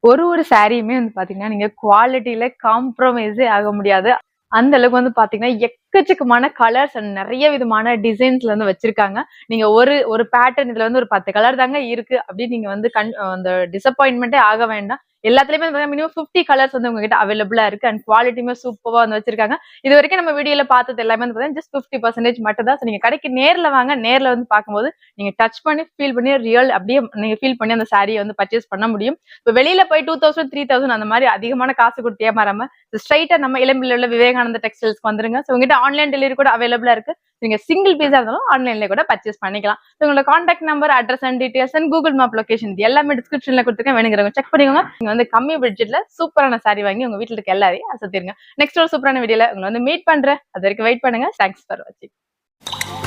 ஒரு ஒரு சாரியுமே வந்து பாத்தீங்கன்னா நீங்க குவாலிட்டியில காம்ப்ரமைஸே ஆக முடியாது. அந்த அளவுக்கு வந்து பாத்தீங்கன்னா எக்கச்சக்கமான கலர்ஸ் அண்ட் நிறைய விதமான டிசைன்ஸ்ல வந்து வச்சிருக்காங்க. நீங்க ஒரு ஒரு பேட்டர்ன் இதுல வந்து ஒரு பத்து கலர் தாங்க இருக்கு அப்படின்னு நீங்க வந்து கண் அந்த டிசப்பாயின்மெண்டே ஆக வேண்டாம். எல்லாத்துலயுமே மினிமம் 50 கலர்ஸ் வந்து உங்ககிட்ட அவைலபிளா இருக்கு. அண்ட் குவாலிட்டியுமே சூப்பரா வந்து வச்சிருக்காங்க. இது வரைக்கும் நம்ம வீடியோல பார்த்தது எல்லாமே வந்து ஜஸ்ட் பிப்டி பர்சன்டேஜ் மட்டும் தான் நீங்க கடைக்கு நேர்ல வாங்க நேர்ல வந்து பார்க்கும்போது நீங்க டச் பண்ணி ஃபீல் பண்ணி ரியல் அப்படியே நீங்க ஃபீல் பண்ணி அந்த சாரியை வந்து பர்ச்சேஸ் பண்ண முடியும். இப்போ வெளியில போய் டூ தௌசண்ட் த்ரீ தௌசண்ட் அந்த மாதிரி அதிகமான காசு கொடுத்து ஏமாறாம ஸ்ட்ரைட்டா நம்ம இளம்பில் உள்ள விவேகானந்த டெக்ஸ்டைல்ஸ்க்கு வந்துருங்க. ஸோ உங்ககிட்ட ஆன்லைன் டெலிவரி கூட அவைலபிளா இருக்கு. நீங்க சிங்கிள் பீஸா இருந்தாலும் ஆன்லைன்ல கூட பர்ச்சேஸ் பண்ணிக்கலாம். உங்களோட contact number address and details and Google map location இது எல்லாமே டிஸ்கிரிப்ஷன்ல கொடுத்துருக்கேன். வேணுங்கிறவங்க செக் பண்ணிக்கோங்க. நீங்க வந்து கம்மி பட்ஜெட்ல சூப்பரான சாரி வாங்கி உங்க வீட்டுல இருக்க எல்லாரையும் அசத்திருங்க. நெக்ஸ்ட் ஒரு சூப்பரான வீடியோல உங்களை வந்து மீட் பண்றேன். அது வரைக்கும் வெயிட் பண்ணுங்க. தேங்க்ஸ் ஃபார் வாட்சிங்